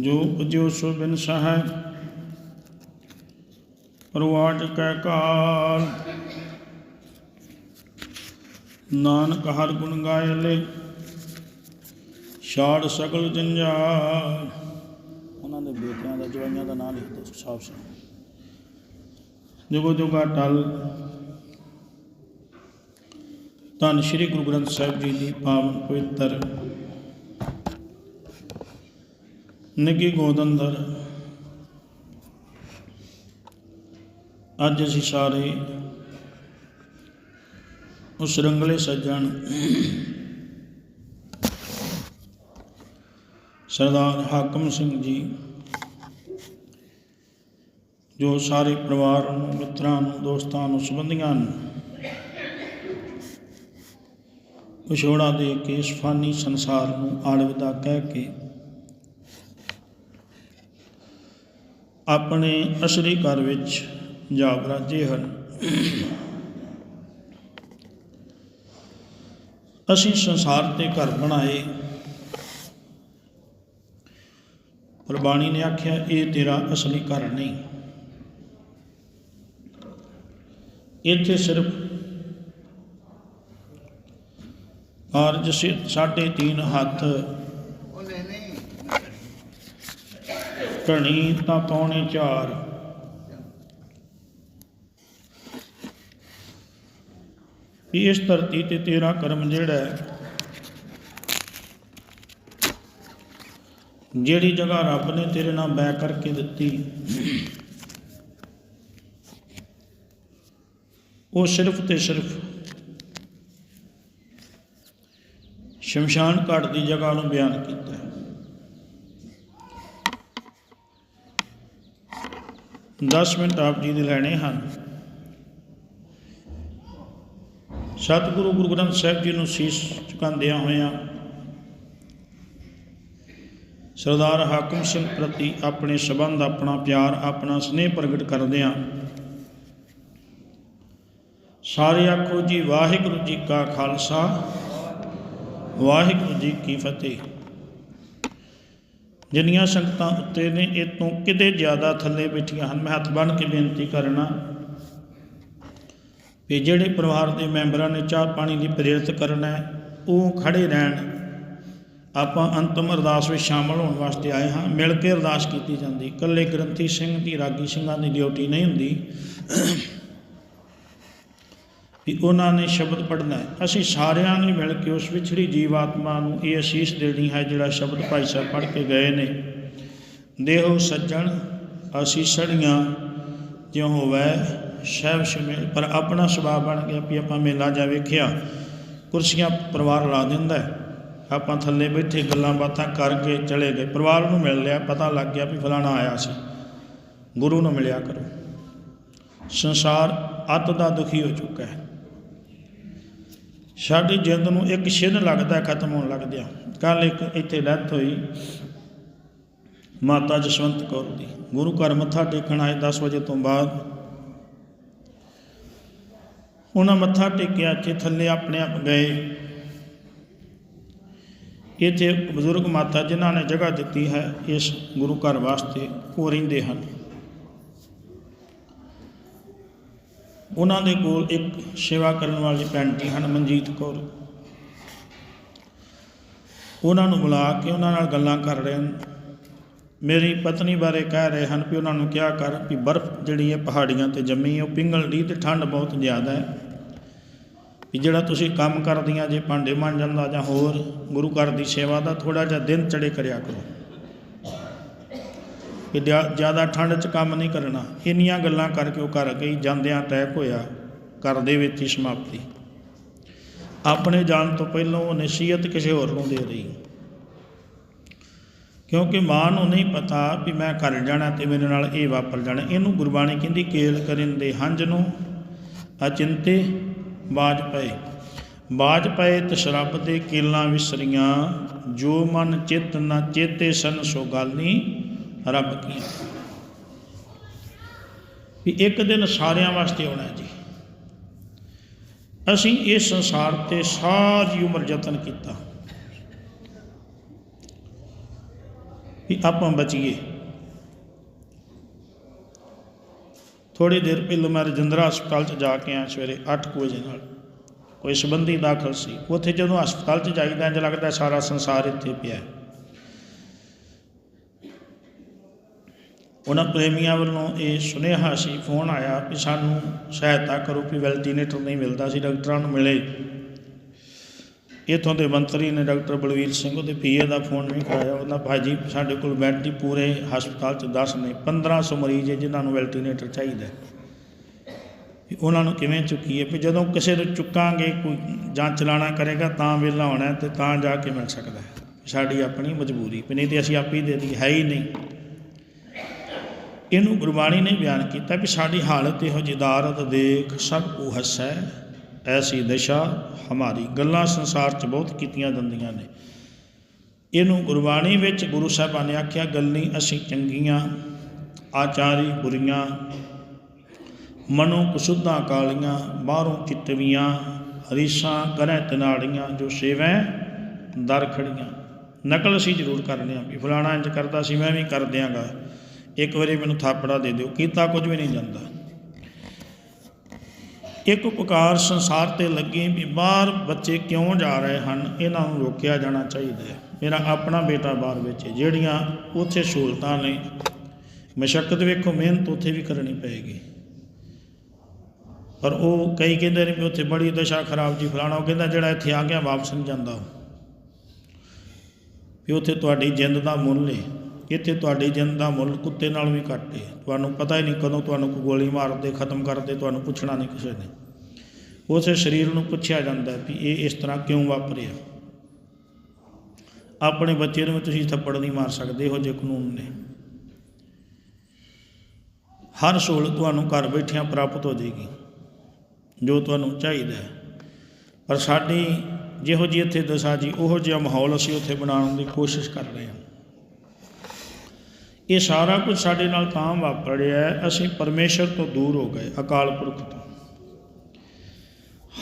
ਜੋ ਉਪਜਿਓ ਸੋ ਬਿਨ ਸਹਾਇ ਪਰਵਾਜ ਕੈ ਕਾਲ। ਨਾਨਕ ਹਰ ਗੁਣ ਗਾਏ ਲੈ, ਛਾੜ ਸਗਲ ਜੰਜਾਲ। ਉਹਨਾਂ ਦੇ ਬੇਟਿਆਂ ਦਾ, ਜਵਾਈਆਂ ਦਾ ਨਾਮ ਲਿਖ ਦੋ ਸਾਫ਼ ਸਾਫ਼ ਜੁਗੋ ਜੁਗਾ ਟਲ। ਧੰਨ ਸ਼੍ਰੀ ਗੁਰੂ ਗ੍ਰੰਥ ਸਾਹਿਬ ਜੀ ਦੀ ਪਾਵਨ ਪਵਿੱਤਰ ਨਿੱਗੀ ਗੋਦ ਅੰਦਰ। ਅੱਜ ਅਸੀਂ ਸਾਰੇ ਉਸ ਰੰਗਲੇ ਸੱਜਣ ਸਰਦਾਰ ਹਾਕਮ ਸਿੰਘ ਜੀ, ਜੋ ਸਾਰੇ ਪਰਿਵਾਰ ਨੂੰ, ਮਿੱਤਰਾਂ ਨੂੰ, ਦੋਸਤਾਂ ਨੂੰ ਸੰਬੰਧੀਆਂ ਨੂੰ ਵਿਛੋੜਾ ਦੇ ਕੇ ਇਸ ਫਾਨੀ ਸੰਸਾਰ ਨੂੰ ਆਲਵਿਦਾ ਕਹਿ ਕੇ ਆਪਣੇ ਅਸਲੀ ਘਰ ਵਿੱਚ ਜਾ ਬਰਾਜੇ ਹਨ। ਅਸੀਂ ਸੰਸਾਰ ਤੇ ਘਰ ਬਣਾਏ। ਪਰ ਬਾਣੀ ਨੇ ਆਖਿਆ, ਇਹ ਤੇਰਾ ਅਸਲੀ ਘਰ ਨਹੀਂ। ਇੱਥੇ ਸਿਰਫ ਕਾਰਜ ਸੇ ਸਾਢੇ ਤੀਨ ਹੱਥ ਉਹਨੇ ਨਹੀਂ ਘਣੀ ਤਾਂ ਪੌਣੇ ਚਾਰ ਇਸ ਧਰਤੀ ਤੇ ਤੇਰਾ ਕਰਮ ਜਿਹੜਾ ਹੈ, ਜਿਹੜੀ ਜਗ੍ਹਾ ਰੱਬ ਨੇ ਤੇਰੇ ਨਾਲ ਬੈ ਕਰਕੇ ਦਿੱਤੀ, ਉਹ ਸਿਰਫ ਤੇ ਸਿਰਫ ਸ਼ਮਸ਼ਾਨ ਘਾਟ ਦੀ ਜਗ੍ਹਾ ਨੂੰ ਬਿਆਨ ਕੀਤਾ 10 ਮਿੰਟ ਆਪ ਜੀ ਦੇ ਲੈਣੇ ਹਨ। ਸਤਿਗੁਰੂ ਗੁਰੂ ਗ੍ਰੰਥ ਸਾਹਿਬ ਜੀ ਨੂੰ ਸੀਸ ਝੁਕਾਉਂਦਿਆਂ ਹੋਇਆਂ ਸਰਦਾਰ ਹਾਕਮ ਸਿੰਘ ਪ੍ਰਤੀ ਆਪਣੇ ਸਬੰਧ, ਆਪਣਾ ਪਿਆਰ, ਆਪਣਾ ਸਨੇਹ ਪ੍ਰਗਟ ਕਰਦਿਆਂ ਸਾਰੇ ਆਖੋ ਜੀ, ਵਾਹਿਗੁਰੂ ਜੀ ਕਾ ਖਾਲਸਾ, ਵਾਹਿਗੁਰੂ ਜੀ ਕੀ ਫਤਿਹ। ਜਿੰਨੀਆਂ ਸੰਗਤਾਂ ਉੱਤੇ ਨੇ ਇਹ ਤੋਂ ਕਿਤੇ ਜ਼ਿਆਦਾ ਥੱਲੇ ਬੈਠੀਆਂ ਹਨ। ਮੈਂ ਹੱਥ ਬੰਨ੍ਹ ਕੇ ਬੇਨਤੀ ਕਰਨਾ ਵੀ ਜਿਹੜੇ ਪਰਿਵਾਰ ਦੇ ਮੈਂਬਰਾਂ ਨੇ ਚਾਹ ਪਾਣੀ ਦੀ ਪ੍ਰੇਰਿਤ ਕਰਨਾ ਹੈ, ਉਹ ਖੜੇ ਰਹਿਣ। ਆਪਾਂ ਅੰਤਮ ਅਰਦਾਸ ਵਿੱਚ ਸ਼ਾਮਲ ਹੋਣ ਵਾਸਤੇ ਆਏ ਹਾਂ। ਮਿਲ ਕੇ ਅਰਦਾਸ ਕੀਤੀ ਜਾਂਦੀ। ਇਕੱਲੇ ਗ੍ਰੰਥੀ ਸਿੰਘ ਦੀ ਰਾਗੀ ਸਿੰਘਾਂ ਦੀ ਡਿਊਟੀ ਨਹੀਂ ਹੁੰਦੀ। ਵੀ ਉਹਨਾਂ ਨੇ ਸ਼ਬਦ ਪੜ੍ਹਨਾ ਹੈ। ਅਸੀਂ ਸਾਰਿਆਂ ਨੇ ਮਿਲ ਕੇ ਉਸ ਵਿਛੜੀ ਜੀਵ ਆਤਮਾ ਨੂੰ ਇਹ ਅਸੀਸ ਦੇਣੀ ਹੈ ਜਿਹੜਾ ਸ਼ਬਦ ਭਾਈ ਸਾਹਿਬ ਪੜ੍ਹ ਕੇ ਗਏ ਨੇ। ਦੇਹੋ ਸੱਜਣ ਅਸੀਸੜੀਆਂ ਜਿਉ ਹੋਵੇ ਸਹਿਬ ਸ਼ਮੇਲ ਪਰ ਆਪਣਾ ਸੁਭਾਅ ਬਣ ਗਿਆ ਵੀ ਆਪਾਂ ਮੇਲਾ ਜਾ ਵੇਖਿਆ, ਕੁਰਸੀਆਂ ਪਰਿਵਾਰ ਲਾ ਦਿੰਦਾ ਆਪਾਂ ਥੱਲੇ ਬੈਠੇ ਗੱਲਾਂ ਬਾਤਾਂ ਕਰਕੇ ਚਲੇ ਗਏ। ਪਰਿਵਾਰ ਨੂੰ ਮਿਲ ਲਿਆ, ਪਤਾ ਲੱਗ ਗਿਆ ਵੀ ਫਲਾਣਾ ਆਇਆ ਸੀ। ਗੁਰੂ ਨੂੰ ਮਿਲਿਆ ਕਰੋ। ਸੰਸਾਰ ਅੱਤ ਦਾ ਦੁਖੀ ਹੋ ਚੁੱਕਾ ਹੈ। ਸਾਡੀ ਜਿੰਦ ਨੂੰ ਇੱਕ ਛਿਨ ਲੱਗਦਾ ਖਤਮ ਹੋਣ ਲੱਗਦਿਆਂ ਕੱਲ ਇੱਕ ਇੱਥੇ ਡੈਥ ਹੋਈ। ਮਾਤਾ ਜਸਵੰਤ ਕੌਰ ਦੀ। ਗੁਰੂ ਘਰ ਮੱਥਾ ਟੇਕਣ ਆਏ 10 ਵਜੇ ਤੋਂ ਬਾਅਦ ਉਹਨਾਂ ਮੱਥਾ ਟੇਕਿਆ, ਇੱਥੇ ਥੱਲੇ ਆਪਣੇ ਆਪ ਗਏ। ਇੱਥੇ ਬਜ਼ੁਰਗ ਮਾਤਾ ਜਿਨ੍ਹਾਂ ਨੇ ਜਗ੍ਹਾ ਦਿੱਤੀ ਹੈ, ਇਸ ਗੁਰੂ ਘਰ ਵਾਸਤੇ ਉਹ ਰਹਿੰਦੇ ਹਨ। ਉਹਨਾਂ ਦੇ ਕੋਲ ਇੱਕ ਸੇਵਾ ਕਰਨ ਵਾਲੀ ਭੈਣ ਜੀ ਹਨ, ਮਨਜੀਤ ਕੌਰ। ਉਹਨਾਂ ਨੂੰ ਬੁਲਾ ਕੇ ਉਹਨਾਂ ਨਾਲ ਗੱਲਾਂ ਕਰ ਰਹੇ ਹਨ। ਮੇਰੀ ਪਤਨੀ ਬਾਰੇ ਕਹਿ ਰਹੇ ਹਨ ਵੀ ਉਹਨਾਂ ਨੂੰ ਕਿਹਾ ਕਰ ਵੀ ਬਰਫ਼ ਜਿਹੜੀ ਹੈ ਪਹਾੜੀਆਂ ਤੇ ਜੰਮੀ ਹੈ, ਉਹ ਪਿੰਗਲਦੀ ਤੇ ਠੰਡ ਬਹੁਤ ਜ਼ਿਆਦਾ ਹੈ। ਵੀ ਜਿਹੜਾ ਤੁਸੀਂ ਕੰਮ ਕਰਦੀਆਂ ਜੇ ਭਾਂਡੇ ਮੰਨ ਜਾਂਦਾ ਜਾਂ ਹੋਰ ਗੁਰੂ ਘਰ ਦੀ ਸੇਵਾ ਦਾ ਥੋੜਾ ਜਿਹਾ ਦਿਨ ਚੜੇ ਕਰਿਆ ਕਰੋ। ਕਿ ਦਿਆ- ਜ਼ਿਆਦਾ ਠੰਡ 'ਚ ਕੰਮ ਨਹੀਂ ਕਰਨਾ। ਇੰਨੀਆਂ ਗੱਲਾਂ ਕਰਕੇ ਉਹ ਘਰ ਗਈ, ਜਾਂਦਿਆਂ ਅਟੈਕ ਹੋਇਆ, ਘਰ ਦੇ ਵਿੱਚ ਹੀ ਸਮਾਪਤੀ। ਆਪਣੇ ਜਾਣ ਤੋਂ ਪਹਿਲਾਂ ਉਹ ਨਸੀਹਤ ਕਿਸੇ ਹੋਰ ਨੂੰ ਦੇ ਰਹੀ। ਕਿਉਂਕਿ ਮਾਂ ਨੂੰ ਨਹੀਂ ਪਤਾ ਵੀ ਮੈਂ ਘਰ ਜਾਣਾ ਤੇ ਮੇਰੇ ਨਾਲ ਇਹ ਵਾਪਰ ਜਾਣਾ। ਇਹਨੂੰ ਗੁਰਬਾਣੀ ਕਹਿੰਦੀ, ਕੇਲ ਕਰਨ ਦੇ ਹੰਝ ਨੂੰ ਅਚਿੰਤੇ ਬਾਜ ਪਏ। ਬਾਜ ਪਏ ਤਸ਼ਰਬ ਦੇ ਕੇਲਾਂ ਵਿਸਰੀਆਂ। ਜੋ ਮਨ ਚਿੱਤ ਨਾ ਚੇਤੇ ਸਨ, ਸੋ ਗੱਲ ਨਹੀਂ। ਰੱਬ ਕੀ ਵੀ ਇੱਕ ਦਿਨ ਸਾਰਿਆਂ ਵਾਸਤੇ ਆਉਣਾ ਜੀ। ਅਸੀਂ ਇਸ ਸੰਸਾਰ ਤੇ ਸਾਰੀ ਉਮਰ ਯਤਨ ਕੀਤਾ। ਵੀ ਆਪਾਂ ਬਚੀਏ। ਥੋੜੀ ਦੇਰ ਪਹਿਲਾਂ ਮੈਂ ਰਜਿੰਦਰਾ ਹਸਪਤਾਲ 'ਚ ਜਾ ਕੇ ਆਇਆ ਸਵੇਰੇ 8 ਕੁ ਵਜੇ ਨਾਲ। ਕੋਈ ਸੰਬੰਧੀ ਦਾਖਲ ਸੀ। ਉੱਥੇ ਜਦੋਂ ਹਸਪਤਾਲ 'ਚ ਜਾਈਦਾ, ਇੰਝ ਲੱਗਦਾ ਸਾਰਾ ਸੰਸਾਰ ਇੱਥੇ ਪਿਆ ਹੈ। ਉਹਨਾਂ ਪ੍ਰੇਮੀਆਂ ਵੱਲੋਂ ਇਹ ਸੁਨੇਹਾ ਸੀ, ਫੋਨ ਆਇਆ ਵੀ ਸਾਨੂੰ ਸਹਾਇਤਾ ਕਰੋ ਕਿ ਵੈਲਟੀਨੇਟਰ ਨਹੀਂ ਮਿਲਦਾ ਸੀ, ਡਾਕਟਰਾਂ ਨੂੰ ਮਿਲੇ। ਇੱਥੋਂ ਦੇ ਮੰਤਰੀ ਨੇ ਡਾਕਟਰ ਬਲਵੀਰ ਸਿੰਘ ਉਹਦੇ ਪੀਏ ਦਾ ਫੋਨ ਵੀ ਕਰਾਇਆ ਉਹਨਾਂ ਭਾਜੀ ਸਾਡੇ ਕੋਲ ਬੈੱਡ ਦੀ ਪੂਰੇ ਹਸਪਤਾਲ 'ਚ 10 ਨੇ 1500 ਮਰੀਜ਼ ਹੈ ਜਿਨ੍ਹਾਂ ਨੂੰ ਵੈਲਟੀਨੇਟਰ ਚਾਹੀਦਾ ਵੀ ਉਹਨਾਂ ਨੂੰ ਕਿਵੇਂ ਚੁੱਕੀਏ, ਵੀ ਜਦੋਂ ਕਿਸੇ ਨੂੰ ਚੁੱਕਾਂਗੇ, ਕੋਈ ਜਾਂ ਚਲਾਣਾ ਕਰੇਗਾ ਤਾਂ ਵੇਲਾ ਹੋਣਾ ਹੈ ਤੇ ਤਾਂ ਜਾ ਕੇ ਮਿਲ ਸਕਦਾ ਸਾਡੀ ਆਪਣੀ ਮਜਬੂਰੀ, ਵੀ ਨਹੀਂ ਤੇ ਅਸੀਂ ਆਪੇ ਹੀ ਦੇ ਦੀ ਹੈ ਹੀ ਨਹੀਂ। ਇਹਨੂੰ ਗੁਰਬਾਣੀ ਨੇ ਬਿਆਨ ਕੀਤਾ ਵੀ ਸਾਡੀ ਹਾਲਤ ਇਹੋ ਜਿਦਾਰਤ ਦੇਖ, ਸਭ ਕੋ ਹੱਸੈ, ਐਸੀ ਦਸ਼ਾ ਹਮਾਰੀ। ਗੱਲਾਂ ਸੰਸਾਰ 'ਚ ਬਹੁਤ ਕੀਤੀਆਂ ਜਾਂਦੀਆਂ ਨੇ। ਇਹਨੂੰ ਗੁਰਬਾਣੀ ਵਿੱਚ ਗੁਰੂ ਸਾਹਿਬਾਨ ਨੇ ਆਖਿਆ, ਗੱਲੀ ਅਸੀਂ ਚੰਗੀਆਂ, ਆਚਾਰੀ ਬੁਰੀਆਂ, ਮਨੋਂ ਕੁਸੁੱਧਾਂ ਕਾਲੀਆਂ, ਬਾਹਰੋਂ ਚਿਤਵੀਆਂ ਹਰੀਸਾਂ ਕਰੈ ਤਨਾੜੀਆਂ, ਜੋ ਸੇਵੈ ਦਰ ਖੜੀਆਂ। ਨਕਲ ਅਸੀਂ ਜ਼ਰੂਰ ਕਰਨੇ ਆ ਵੀ ਫਲਾਣਾ ਇੰਜ ਕਰਦਾ ਸੀ, ਮੈਂ ਵੀ ਕਰ ਦਿਆਂਗਾ। ਇੱਕ ਵਾਰੀ ਮੈਨੂੰ ਥਾਪੜਾ ਦੇ ਦਿਓ, ਕੀਤਾ ਕੁਝ ਵੀ ਨਹੀਂ ਜਾਂਦਾ। ਇੱਕ ਉਪਕਾਰ ਸੰਸਾਰ ਤੇ ਲੱਗੇ ਵੀ ਬਾਹਰ ਬੱਚੇ ਕਿਉਂ ਜਾ ਰਹੇ ਹਨ, ਇਹਨਾਂ ਨੂੰ ਰੋਕਿਆ ਜਾਣਾ ਚਾਹੀਦਾ ਹੈ। ਮੇਰਾ ਆਪਣਾ ਬੇਟਾ ਬਾਹਰ ਵਿੱਚ ਜਿਹੜੀਆਂ ਉੱਥੇ ਸਹੂਲਤਾਂ ਨੇ, ਮਸ਼ੱਕਤ ਵੇਖੋ, ਮਿਹਨਤ ਉੱਥੇ ਵੀ ਕਰਨੀ ਪਏਗੀ। ਪਰ ਉਹ ਕਈ ਕਹਿੰਦੇ ਨੇ ਵੀ ਉੱਥੇ ਬੜੀ ਦਸ਼ਾ ਖਰਾਬ ਜੀ, ਫਲਾਣਾ, ਉਹ ਕਹਿੰਦਾ ਜਿਹੜਾ ਇੱਥੇ ਆ ਗਿਆ, ਵਾਪਸ ਨਹੀਂ ਜਾਂਦਾ। ਵੀ ਉੱਥੇ ਤੁਹਾਡੀ ਜਿੰਦ ਦਾ ਮੁੱਲ ਹੈ ਇੱਥੇ ਤੁਹਾਡੀ ਜਿੰਦ ਦਾ ਮੁੱਲ ਕੁੱਤੇ ਨਾਲ ਵੀ ਘੱਟ ਹੈ ਤੁਹਾਨੂੰ ਪਤਾ ਹੀ ਨਹੀਂ ਕਦੋਂ ਤੁਹਾਨੂੰ ਕੋਈ ਗੋਲੀ ਮਾਰਦੇ, ਖਤਮ ਕਰਦੇ, ਤੁਹਾਨੂੰ ਪੁੱਛਣਾ ਨਹੀਂ ਕਿਸੇ ਨੇ। ਉਸੇ ਸਰੀਰ ਨੂੰ ਪੁੱਛਿਆ ਜਾਂਦਾ ਵੀ ਇਹ ਇਸ ਤਰ੍ਹਾਂ ਕਿਉਂ ਵਾਪਰਿਆ? ਆਪਣੇ ਬੱਚੇ ਨੂੰ ਵੀ ਤੁਸੀਂ ਥੱਪੜ ਨਹੀਂ ਮਾਰ ਸਕਦੇ, ਇਹੋ ਜਿਹੇ ਕਾਨੂੰਨ ਨੇ। ਹਰ ਸਹੂਲਤ ਤੁਹਾਨੂੰ ਘਰ ਬੈਠਿਆਂ ਪ੍ਰਾਪਤ ਹੋ ਜਾਏਗੀ, ਜੋ ਤੁਹਾਨੂੰ ਚਾਹੀਦਾ ਹੈ। ਪਰ ਸਾਡੀ ਜਿਹੋ ਜਿਹੀ ਇੱਥੇ ਦਸ਼ਾ ਜੀ, ਉਹੋ ਜਿਹਾ ਮਾਹੌਲ ਅਸੀਂ ਉੱਥੇ ਬਣਾਉਣ ਦੀ ਕੋਸ਼ਿਸ਼ ਕਰ ਰਹੇ ਹਾਂ। ਇਹ ਸਾਰਾ ਕੁਝ ਸਾਡੇ ਨਾਲ ਤਾਂ ਵਾਪਰਿਆ ਹੈ, ਅਸੀਂ ਪਰਮੇਸ਼ਰ ਤੋਂ ਦੂਰ ਹੋ ਗਏ ਅਕਾਲ ਪੁਰਖ ਤੋਂ।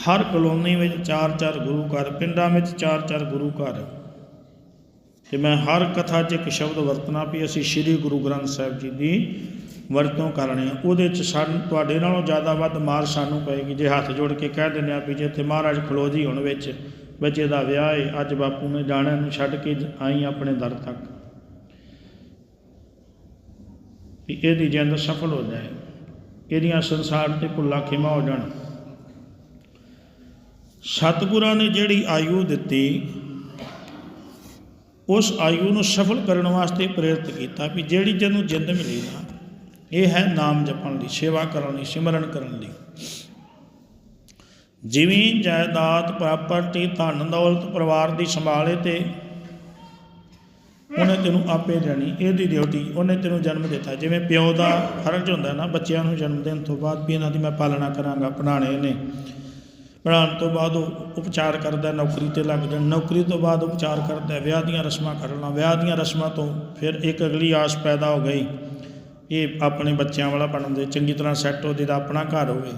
ਹਰ ਕਲੋਨੀ ਵਿੱਚ ਚਾਰ ਚਾਰ ਗੁਰੂ ਘਰ ਪਿੰਡਾਂ ਵਿੱਚ ਚਾਰ ਚਾਰ ਗੁਰੂ ਘਰ। ਤੇ ਮੈਂ ਹਰ ਕਥਾ 'ਚ ਇੱਕ ਸ਼ਬਦ ਵਰਤਣਾ ਵੀ ਅਸੀਂ ਸ੍ਰੀ ਗੁਰੂ ਗ੍ਰੰਥ ਸਾਹਿਬ ਜੀ ਦੀ ਵਰਤੋਂ ਕਰਨੀ ਆ ਉਹਦੇ 'ਚ ਸਾਨੂੰ ਤੁਹਾਡੇ ਨਾਲੋਂ ਜ਼ਿਆਦਾ ਵੱਧ ਮਾਰ ਸਾਨੂੰ ਪਏਗੀ ਜੇ ਹੱਥ ਜੋੜ ਕੇ ਕਹਿ ਦਿੰਦੇ ਆ ਵੀ ਜੇ ਇੱਥੇ ਮਹਾਰਾਜ ਖਲੋ ਜੀ ਹੁਣ ਵਿੱਚ ਬੱਚੇ ਦਾ ਵਿਆਹ ਏ ਅੱਜ ਬਾਪੂ ਨੇ ਜਾਣਾ ਨੂੰ ਛੱਡ ਕੇ ਆਈ ਆਪਣੇ ਦਰ ਤੱਕ। ਕਿ ਇਹਦੀ ਜਿੰਦ ਸਫਲ ਹੋ ਜਾਏ। ਇਹਦੀਆਂ ਸੰਸਾਰ ਤੇ ਭੁੱਲਾ ਖਿਮਾ ਹੋ ਜਾਣ। ਸਤਿਗੁਰਾਂ ਨੇ ਜਿਹੜੀ ਆਯੂ ਦਿੱਤੀ, ਉਸ ਆਯੂ ਨੂੰ ਸਫਲ ਕਰਨ ਵਾਸਤੇ ਪ੍ਰੇਰਿਤ ਕੀਤਾ ਵੀ ਜਿਹੜੀ ਜਿਹਨੂੰ ਜਿੰਦ ਮਿਲੀ ਨਾ, ਇਹ ਹੈ ਨਾਮ ਜਪਣ ਲਈ, ਸੇਵਾ ਕਰਨ ਲਈ, ਸਿਮਰਨ ਕਰਨ ਲਈ। ਜਿਵੇਂ ਜਾਇਦਾਦ ਪ੍ਰਾਪਰਟੀ ਧਨ ਦੌਲਤ ਪਰਿਵਾਰ ਦੀ ਸੰਭਾਲੇ ਤੇ ਉਹਨੇ ਤੈਨੂੰ ਆਪੇ ਦੇਣੀ ਇਹਦੀ ਡਿਊਟੀ ਉਹਨੇ ਤੈਨੂੰ ਜਨਮ ਦਿੱਤਾ। ਜਿਵੇਂ ਪਿਓ ਦਾ ਫਰਜ਼ ਹੁੰਦਾ ਨਾ, ਬੱਚਿਆਂ ਨੂੰ ਜਨਮ ਦੇਣ ਤੋਂ ਬਾਅਦ ਵੀ ਇਹਨਾਂ ਦੀ ਮੈਂ ਪਾਲਣਾ ਕਰਾਂਗਾ ਪੜ੍ਹਾਉਣੇ ਨੇ। ਪੜ੍ਹਾਉਣ ਤੋਂ ਬਾਅਦ ਉਹ ਉਪਚਾਰ ਕਰਦਾ, ਨੌਕਰੀ ਤੇ ਲੱਗ ਜਾਣ। ਨੌਕਰੀ ਤੋਂ ਬਾਅਦ ਉਪਚਾਰ ਕਰਦਾ, ਵਿਆਹ ਦੀਆਂ ਰਸਮਾਂ ਕਰਨਾ ਵਿਆਹ ਦੀਆਂ ਰਸਮਾਂ ਤੋਂ ਫਿਰ ਇੱਕ ਅਗਲੀ ਆਸ ਪੈਦਾ ਹੋ ਗਈ, ਇਹ ਆਪਣੇ ਬੱਚਿਆਂ ਵਾਲਾ ਬਣਨ ਦੇ, ਚੰਗੀ ਤਰ੍ਹਾਂ ਸੈੱਟ ਹੋ ਜਿਹਦਾ ਆਪਣਾ ਘਰ ਹੋਵੇ।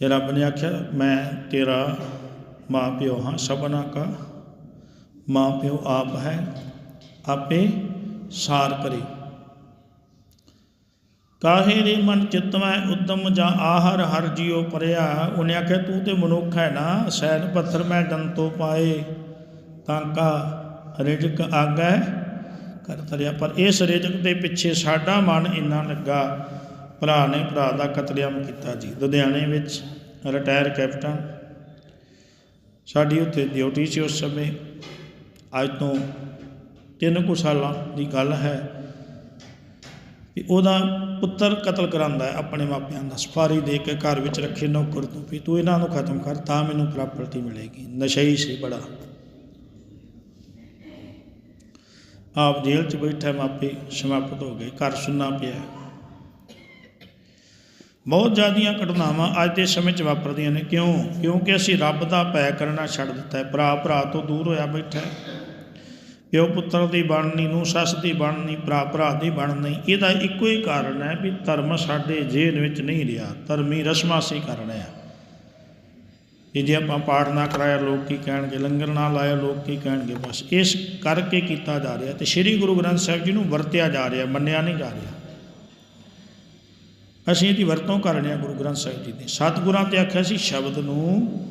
ਤੇ ਰੱਬ ਨੇ ਆਖਿਆ, ਮੈਂ ਤੇਰਾ ਮਾਂ ਪਿਓ ਹਾਂ, ਸਭਨਾ ਕਾ ਮਾਂ ਪਿਓ ਆਪ ਹੈ, ਆਪੇ ਸਾਰ ਕਰੇ। ਕਾਹੇ ਰੇ ਮਨ ਚਿਤਵੈ ਉਦਮ ਜਾਂ ਆਹਰ ਹਰ ਜਿਉ ਪਰਿਆ। ਉਹਨੇ ਆਖਿਆ, ਤੂੰ ਤੇ ਮਨੁੱਖ ਹੈ ਨਾ, ਸੈਨ ਪੱਥਰ ਮੈਂ ਦੰਤੋ ਪਾਏ। ਤਾਂ ਕਾ ਰਿਜਕ ਆਗੈ ਕਰ ਤਰਿਆ। ਪਰ ਇਸ ਰਿਜਕ ਦੇ ਪਿੱਛੇ ਸਾਡਾ ਮਨ ਇੰਨਾ ਲੱਗਾ। ਭਰਾ ਨੇ ਭਰਾ ਦਾ ਕਤਲੇਆਮ ਕੀਤਾ ਜੀ। ਲੁਧਿਆਣੇ ਵਿੱਚ ਰਿਟਾਇਰ ਕੈਪਟਨ। ਸਾਡੀ ਉੱਥੇ ਡਿਊਟੀ ਸੀ ਉਸ ਸਮੇਂ। ਅੱਜ ਤੋਂ ਤਿੰਨ ਕੁ ਸਾਲਾਂ ਦੀ ਗੱਲ ਹੈ ਵੀ ਉਹਦਾ ਪੁੱਤਰ ਕਤਲ ਕਰਾਂਦਾ ਹੈ ਆਪਣੇ ਮਾਪਿਆਂ ਦਾ, ਸਫਾਰੀ ਦੇ ਕੇ ਘਰ ਵਿੱਚ ਰੱਖੇ ਨੌਕਰ ਤੋਂ ਵੀ ਤੂੰ ਇਹਨਾਂ ਨੂੰ ਖਤਮ ਕਰ, ਤਾਂ ਮੈਨੂੰ ਪ੍ਰਾਪਰਟੀ ਮਿਲੇਗੀ। ਨਸ਼ਈ ਸੀ ਬੜਾ। ਆਪ ਜੇਲ੍ਹ 'ਚ ਬੈਠਾ ਮਾਪੇ ਸਮਾਪਤ ਹੋ ਗਏ, ਘਰ ਸੁੰਨਾ ਪਿਆ। ਬਹੁਤ ਜ਼ਿਆਦੀਆਂ ਘਟਨਾਵਾਂ ਅੱਜ ਦੇ ਸਮੇਂ 'ਚ ਵਾਪਰਦੀਆਂ ਨੇ। ਕਿਉਂ? ਕਿਉਂਕਿ ਅਸੀਂ ਰੱਬ ਦਾ ਭੈ ਕਰਨਾ ਛੱਡ ਦਿੱਤਾ ਹੈ। ਭਰਾ ਭਰਾ ਤੋਂ ਦੂਰ ਹੋਇਆ ਬੈਠਾ ਹੈ। ਪਿਓ ਪੁੱਤਰ ਦੀ ਬਣਨੀ ਨੂੰ ਸੱਸ ਦੀ ਬਣਨੀ, ਭਰਾ ਭਰਾ ਦੀ ਬਣਨੀ, ਇਹਦਾ ਇੱਕੋ ਹੀ ਕਾਰਨ ਹੈ ਵੀ ਧਰਮ ਸਾਡੇ ਜੇਨ ਵਿੱਚ ਨਹੀਂ ਰਿਹਾ। ਧਰਮੀ ਰਸਮਾਂ ਅਸੀਂ ਕਰ ਰਹੇ ਹਾਂ। ਜੇ ਆਪਾਂ ਪਾਠ ਨਾ ਕਰਾਇਆ, ਲੋਕ ਕੀ ਕਹਿਣਗੇ? ਲੰਗਰ ਨਾ ਲਾਇਆ, ਲੋਕ ਕੀ ਕਹਿਣਗੇ? ਬਸ ਇਸ ਕਰਕੇ ਕੀਤਾ ਜਾ ਰਿਹਾ ਤੇ ਸ੍ਰੀ ਗੁਰੂ ਗ੍ਰੰਥ ਸਾਹਿਬ ਜੀ ਨੂੰ ਵਰਤਿਆ ਜਾ ਰਿਹਾ, ਮੰਨਿਆ ਨਹੀਂ ਜਾ ਰਿਹਾ। ਅਸੀਂ ਇਹਦੀ ਵਰਤੋਂ ਕਰ ਰਹੇ ਹਾਂ ਗੁਰੂ ਗ੍ਰੰਥ ਸਾਹਿਬ ਜੀ ਦੀ। ਸਤਿਗੁਰਾਂ ਤੇ ਆਖਿਆ ਸੀ, ਸ਼ਬਦ ਨੂੰ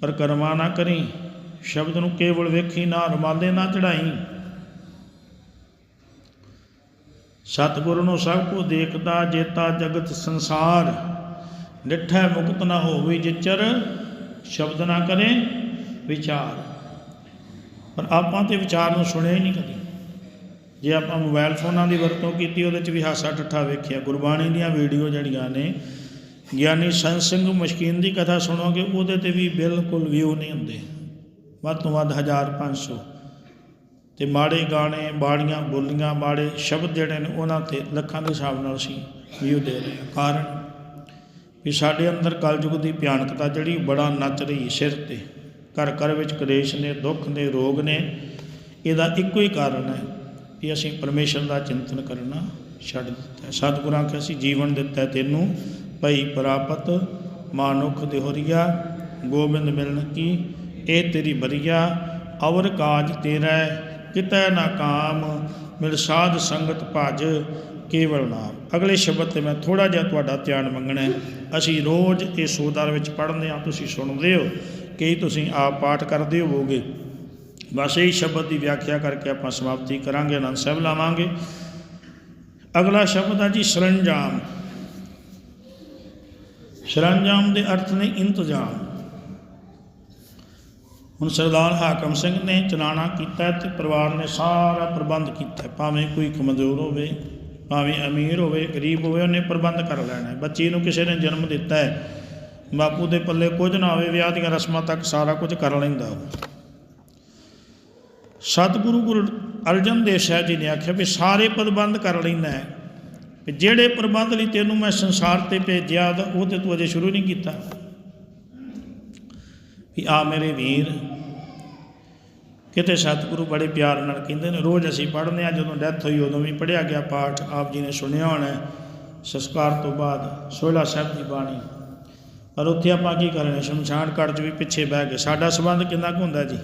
ਪਰਕਰਮਾ ਨਾ ਕਰੀ, ਸ਼ਬਦ ਨੂੰ ਕੇਵਲ ਵੇਖੀ ਨਾ, ਰਮਾਲੇ ਨਾ ਚੜਾਈ ਸਤਿਗੁਰੂ ਨੂੰ ਸਭ ਕੁ ਦੇਖਦਾ, ਜੇਤਾ ਜਗਤ ਸੰਸਾਰ। ਡਿਠੈ ਮੁਕਤ ਨਾ ਹੋਵੇ ਜਿਚਰ, ਸ਼ਬਦ ਨਾ ਕਰੇ ਵਿਚਾਰ। ਪਰ ਆਪਾਂ ਤੇ ਵਿਚਾਰ ਨੂੰ ਸੁਣਿਆ ਹੀ ਨਹੀਂ ਕਦੀ। ਜੇ ਆਪਾਂ ਮੋਬਾਈਲ ਫੋਨਾਂ ਦੀ ਵਰਤੋਂ ਕੀਤੀ, ਉਹਦੇ 'ਚ ਵੀ ਹਾਸਾ ਠੱਠਾ ਵੇਖਿਆ। ਗੁਰਬਾਣੀ ਦੀਆਂ ਵੀਡੀਓ ਜਿਹੜੀਆਂ ਨੇ, ਗਿਆਨੀ ਸੰਤ ਸਿੰਘ ਮਸ਼ਕੀਨ ਦੀ ਕਥਾ ਸੁਣੋਗੇ, ਉਹਦੇ ਤੇ ਵੀ ਬਿਲਕੁਲ ਵਿਊ ਨਹੀਂ ਹੁੰਦੇ। ਵੱਧ ਤੋਂ ਵੱਧ 1500 ਤੇ ਮਾੜੇ ਗਾਣੇ ਬਾੜੀਆਂ ਬੋਲੀਆਂ, ਮਾੜੇ ਸ਼ਬਦ ਜਿਹੜੇ ਨੇ, ਉਹਨਾਂ ਤੇ ਲੱਖਾਂ ਦੇ ਹਿਸਾਬ ਨਾਲ ਅਸੀਂ ਵਿਊ ਦੇ ਰਹੇ ਹਾਂ। ਕਾਰਨ ਵੀ ਸਾਡੇ ਅੰਦਰ ਕਲਯੁਗ ਦੀ ਭਿਆਨਕਤਾ ਜਿਹੜੀ, ਬੜਾ ਨੱਚ ਰਹੀ ਸਿਰ ਤੇ। ਘਰ ਘਰ ਵਿੱਚ ਕਲੇਸ਼ ਨੇ, ਦੁੱਖ ਨੇ, ਰੋਗ ਨੇ, ਇਹਦਾ ਇੱਕੋ ਹੀ ਕਾਰਨ ਹੈ। ਕਿ ਅਸੀਂ ਪਰਮੇਸ਼ਰ ਦਾ ਚਿੰਤਨ ਕਰਨਾ ਛੱਡ ਦਿੱਤਾ। ਸਤਿਗੁਰਾਂ ਕਿ ਅਸੀਂ ਜੀਵਨ ਦਿੱਤਾ ਤੈਨੂੰ, ਭਈ ਪ੍ਰਾਪਤ ਮਾਨੁਖ ਦਿਹੋਰੀਆ, ਗੋਬਿੰਦ ਮਿਲਨ ਕੀ, ਇਹ ਤੇਰੀ ਬਰੀਆ, ਅਵਰ ਕਾਜ ਤੇਰਾ ਕਿਤੈ ਨਾ ਕਾਮ, ਮਿਲ ਸਾਧ ਸੰਗਤ ਭਜ ਕੇਵਲ ਨਾਮ। ਅਗਲੇ ਸ਼ਬਦ ਤੇ ਮੈਂ ਥੋੜਾ ਜਿਹਾ ਤੁਹਾਡਾ ਧਿਆਨ ਮੰਗਣਾ ਅਸੀਂ ਰੋਜ਼ ਇਹ ਸੋਦਰ ਵਿੱਚ ਪੜ੍ਹਦੇ ਹਾਂ, ਤੁਸੀਂ ਸੁਣਦੇ ਹੋ, ਕਈ ਤੁਸੀਂ ਆਪ ਪਾਠ ਕਰਦੇ ਹੋਵੋਗੇ। ਬਸ ਇਹ ਸ਼ਬਦ ਦੀ ਵਿਆਖਿਆ ਕਰਕੇ ਆਪਾਂ ਸਮਾਪਤੀ ਕਰਾਂਗੇ, ਆਨੰਦ ਸਾਹਿਬ ਲਾਵਾਂਗੇ। ਅਗਲਾ ਸ਼ਬਦ ਆ ਜੀ, ਸਰੰਜਾਮ। ਸਰੰਜਾਮ ਦੇ ਅਰਥ ਨੇ ਇੰਤਜ਼ਾਮ। ਹੁਣ ਸਰਦਾਰ ਹਾਕਮ ਸਿੰਘ ਨੇ ਚਲਾਣਾ ਕੀਤਾ ਤੇ ਪਰਿਵਾਰ ਨੇ ਸਾਰਾ ਪ੍ਰਬੰਧ ਕੀਤਾ। ਭਾਵੇਂ ਕੋਈ ਕਮਜ਼ੋਰ ਹੋਵੇ, ਭਾਵੇਂ ਅਮੀਰ ਹੋਵੇ, ਗਰੀਬ ਹੋਵੇ, ਉਹਨੇ ਪ੍ਰਬੰਧ ਕਰ ਲੈਣਾ ਹੈ। ਬੱਚੀ ਨੂੰ ਕਿਸੇ ਨੇ ਜਨਮ ਦਿੱਤਾ ਹੈ, ਬਾਪੂ ਦੇ ਪੱਲੇ ਕੁਝ ਨਾ ਹੋਵੇ, ਵਿਆਹ ਦੀਆਂ ਰਸਮਾਂ ਤੱਕ ਸਾਰਾ ਕੁਝ ਕਰ ਲੈਂਦਾ ਉਹ। ਸਤਿਗੁਰੂ ਗੁਰੂ ਅਰਜਨ ਦੇਵ ਸਾਹਿਬ ਜੀ ਨੇ ਆਖਿਆ ਵੀ ਸਾਰੇ ਪ੍ਰਬੰਧ ਕਰ ਲੈਣਾ ਹੈ। ਵੀ ਜਿਹੜੇ ਪ੍ਰਬੰਧ ਲਈ ਤੈਨੂੰ ਮੈਂ ਸੰਸਾਰ ਤੇ ਭੇਜਿਆ, ਤਾਂ ਉਹ ਤੇ ਤੂੰ ਅਜੇ ਸ਼ੁਰੂ ਨਹੀਂ ਕੀਤਾ। ਵੀ ਆ ਮੇਰੇ ਵੀਰ, ਕਿਤੇ ਸਤਿਗੁਰੂ ਬੜੇ ਪਿਆਰ ਨਾਲ ਕਹਿੰਦੇ ਨੇ, ਰੋਜ਼ ਅਸੀਂ ਪੜ੍ਹਨੇ ਆ ਜਦੋਂ ਡੈਥ ਹੋਈ ਉਦੋਂ ਵੀ ਪੜ੍ਹਿਆ ਗਿਆ ਪਾਠ, ਆਪ ਜੀ ਨੇ ਸੁਣਿਆ ਹੋਣਾ ਸੰਸਕਾਰ ਤੋਂ ਬਾਅਦ ਸੋਹਲਾ ਸਾਹਿਬ ਦੀ ਬਾਣੀ। ਪਰ ਉੱਥੇ ਆਪਾਂ ਕੀ ਕਰਨੇ ਸ਼ਮਸ਼ਾਨ ਘਾਟ 'ਚ ਵੀ ਪਿੱਛੇ ਬਹਿ ਗਏ। ਸਾਡਾ ਸੰਬੰਧ ਕਿੰਨਾ ਕੁ ਹੁੰਦਾ ਜੀ?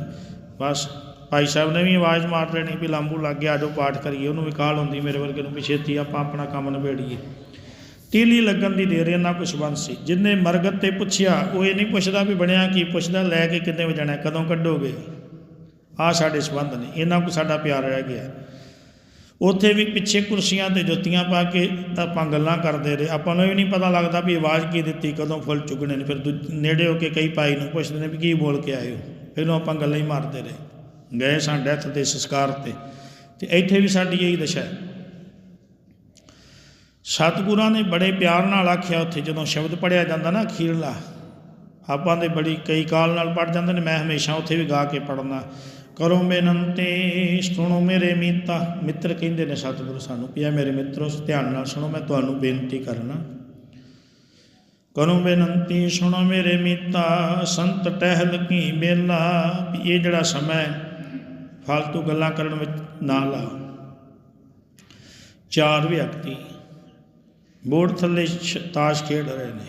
ਬਸ ਭਾਈ ਸਾਹਿਬ ਨੇ ਵੀ ਆਵਾਜ਼ ਮਾਰ ਲੈਣੀ ਵੀ ਲਾਂਬੂ ਲੱਗ ਗਿਆ, ਆਜੋ ਪਾਠ ਕਰੀਏ। ਉਹਨੂੰ ਵੀ ਕਾਲ ਹੁੰਦੀ ਮੇਰੇ ਵਰਗੇ ਨੂੰ ਵੀ ਛੇਤੀ ਆਪਾਂ ਆਪਣਾ ਕੰਮ ਨਿਬੇੜੀਏ। ਤੀਲੀ ਲੱਗਣ ਦੀ ਦੇਰ ਇਹਨਾਂ ਕੋਈ ਸੰਬੰਧ ਸੀ। ਜਿੰਨੇ ਮਰਗਤ ਤੇ ਪੁੱਛਿਆ, ਉਹ ਇਹ ਨਹੀਂ ਪੁੱਛਦਾ ਵੀ ਬਣਿਆ ਕੀ, ਪੁੱਛਦਾ ਲੈ ਕੇ ਕਿੰਨੇ ਵਜਣਾ ਕਦੋਂ ਕੱਢੋਗੇ? ਆ ਸਾਡੇ ਸੰਬੰਧ ਨੇ। ਇਹਨਾਂ ਕੋ ਸਾਡਾ ਪਿਆਰ ਰਹਿ ਗਿਆ। ਉੱਥੇ ਵੀ ਪਿੱਛੇ ਕੁਰਸੀਆਂ ਤੇ ਜੁੱਤੀਆਂ ਪਾ ਕੇ ਆਪਾਂ ਗੱਲਾਂ ਕਰਦੇ ਰਹੇ। ਆਪਾਂ ਨੂੰ ਵੀ ਨਹੀਂ ਪਤਾ ਲੱਗਦਾ ਵੀ ਆਵਾਜ਼ ਕੀ ਦਿੱਤੀ, ਕਦੋਂ ਫੁੱਲ ਚੁਗਣੇ ਨੇ। ਫਿਰ ਦੂ- ਨੇੜੇ ਹੋ ਕੇ ਕਈ ਭਾਈ ਨੂੰ ਪੁੱਛਦੇ ਨੇ ਵੀ ਕੀ ਬੋਲ ਕੇ ਆਏ ਹੋ। ਪਹਿਲਾਂ ਆਪਾਂ ਗੱਲਾਂ ਹੀ ਮਾਰਦੇ ਰਹੇ। ਗਏ ਸਾਂ ਡੈਥ ਤੇ ਸੰਸਕਾਰ ਤੇ ਤੇ ਇੱਥੇ ਵੀ ਸਾਡੀ ਇਹੀ ਦਸ਼ਾ ਹੈ। ਸਤਿਗੁਰਾਂ ਨੇ ਬੜੇ ਪਿਆਰ ਨਾਲ ਆਖਿਆ ਉੱਥੇ ਜਦੋਂ ਸ਼ਬਦ ਪੜਿਆ ਜਾਂਦਾ ਨਾ ਅਖੀਰਲਾ ਆਪਾਂ ਦੇ ਬੜੀ ਕਈ ਕਾਲ ਨਾਲ ਪੜ ਜਾਂਦੇ ਨੇ ਮੈਂ ਹਮੇਸ਼ਾ ਉੱਥੇ ਵੀ ਗਾ ਕੇ ਪੜਨਾ ਕਰੋ ਬੇਨੰਤੀ ਸੁਣੋ ਮੇਰੇ ਮੀਤਾ। ਮਿੱਤਰ ਕਹਿੰਦੇ ਨੇ ਸਤਿਗੁਰੂ ਸਾਨੂੰ ਪਿਆ ਮੇਰੇ ਮਿੱਤਰੋ ਧਿਆਨ ਨਾਲ ਸੁਣੋ ਮੈਂ ਤੁਹਾਨੂੰ ਬੇਨਤੀ ਕਰਨਾ। ਕਰੋ ਬੇਨੰਤੀ ਸੁਣੋ ਮੇਰੇ ਮੀਤਾ ਸੰਤ ਟਹਿਲ ਕੀ ਮੇਲਾ। ਵੀ ਇਹ ਜਿਹੜਾ ਸਮਾਂ ਹੈ, ਫालतू ਗੱਲਾਂ ਕਰਨ ਵਿੱਚ ਨਾ ਲਾਓ। ਚਾਰ ਵਿਅਕਤੀ ਬੋਰਡ ਥੱਲੇ ਤਾਸ਼ ਖੇਡ ਰਹੇ ਨੇ।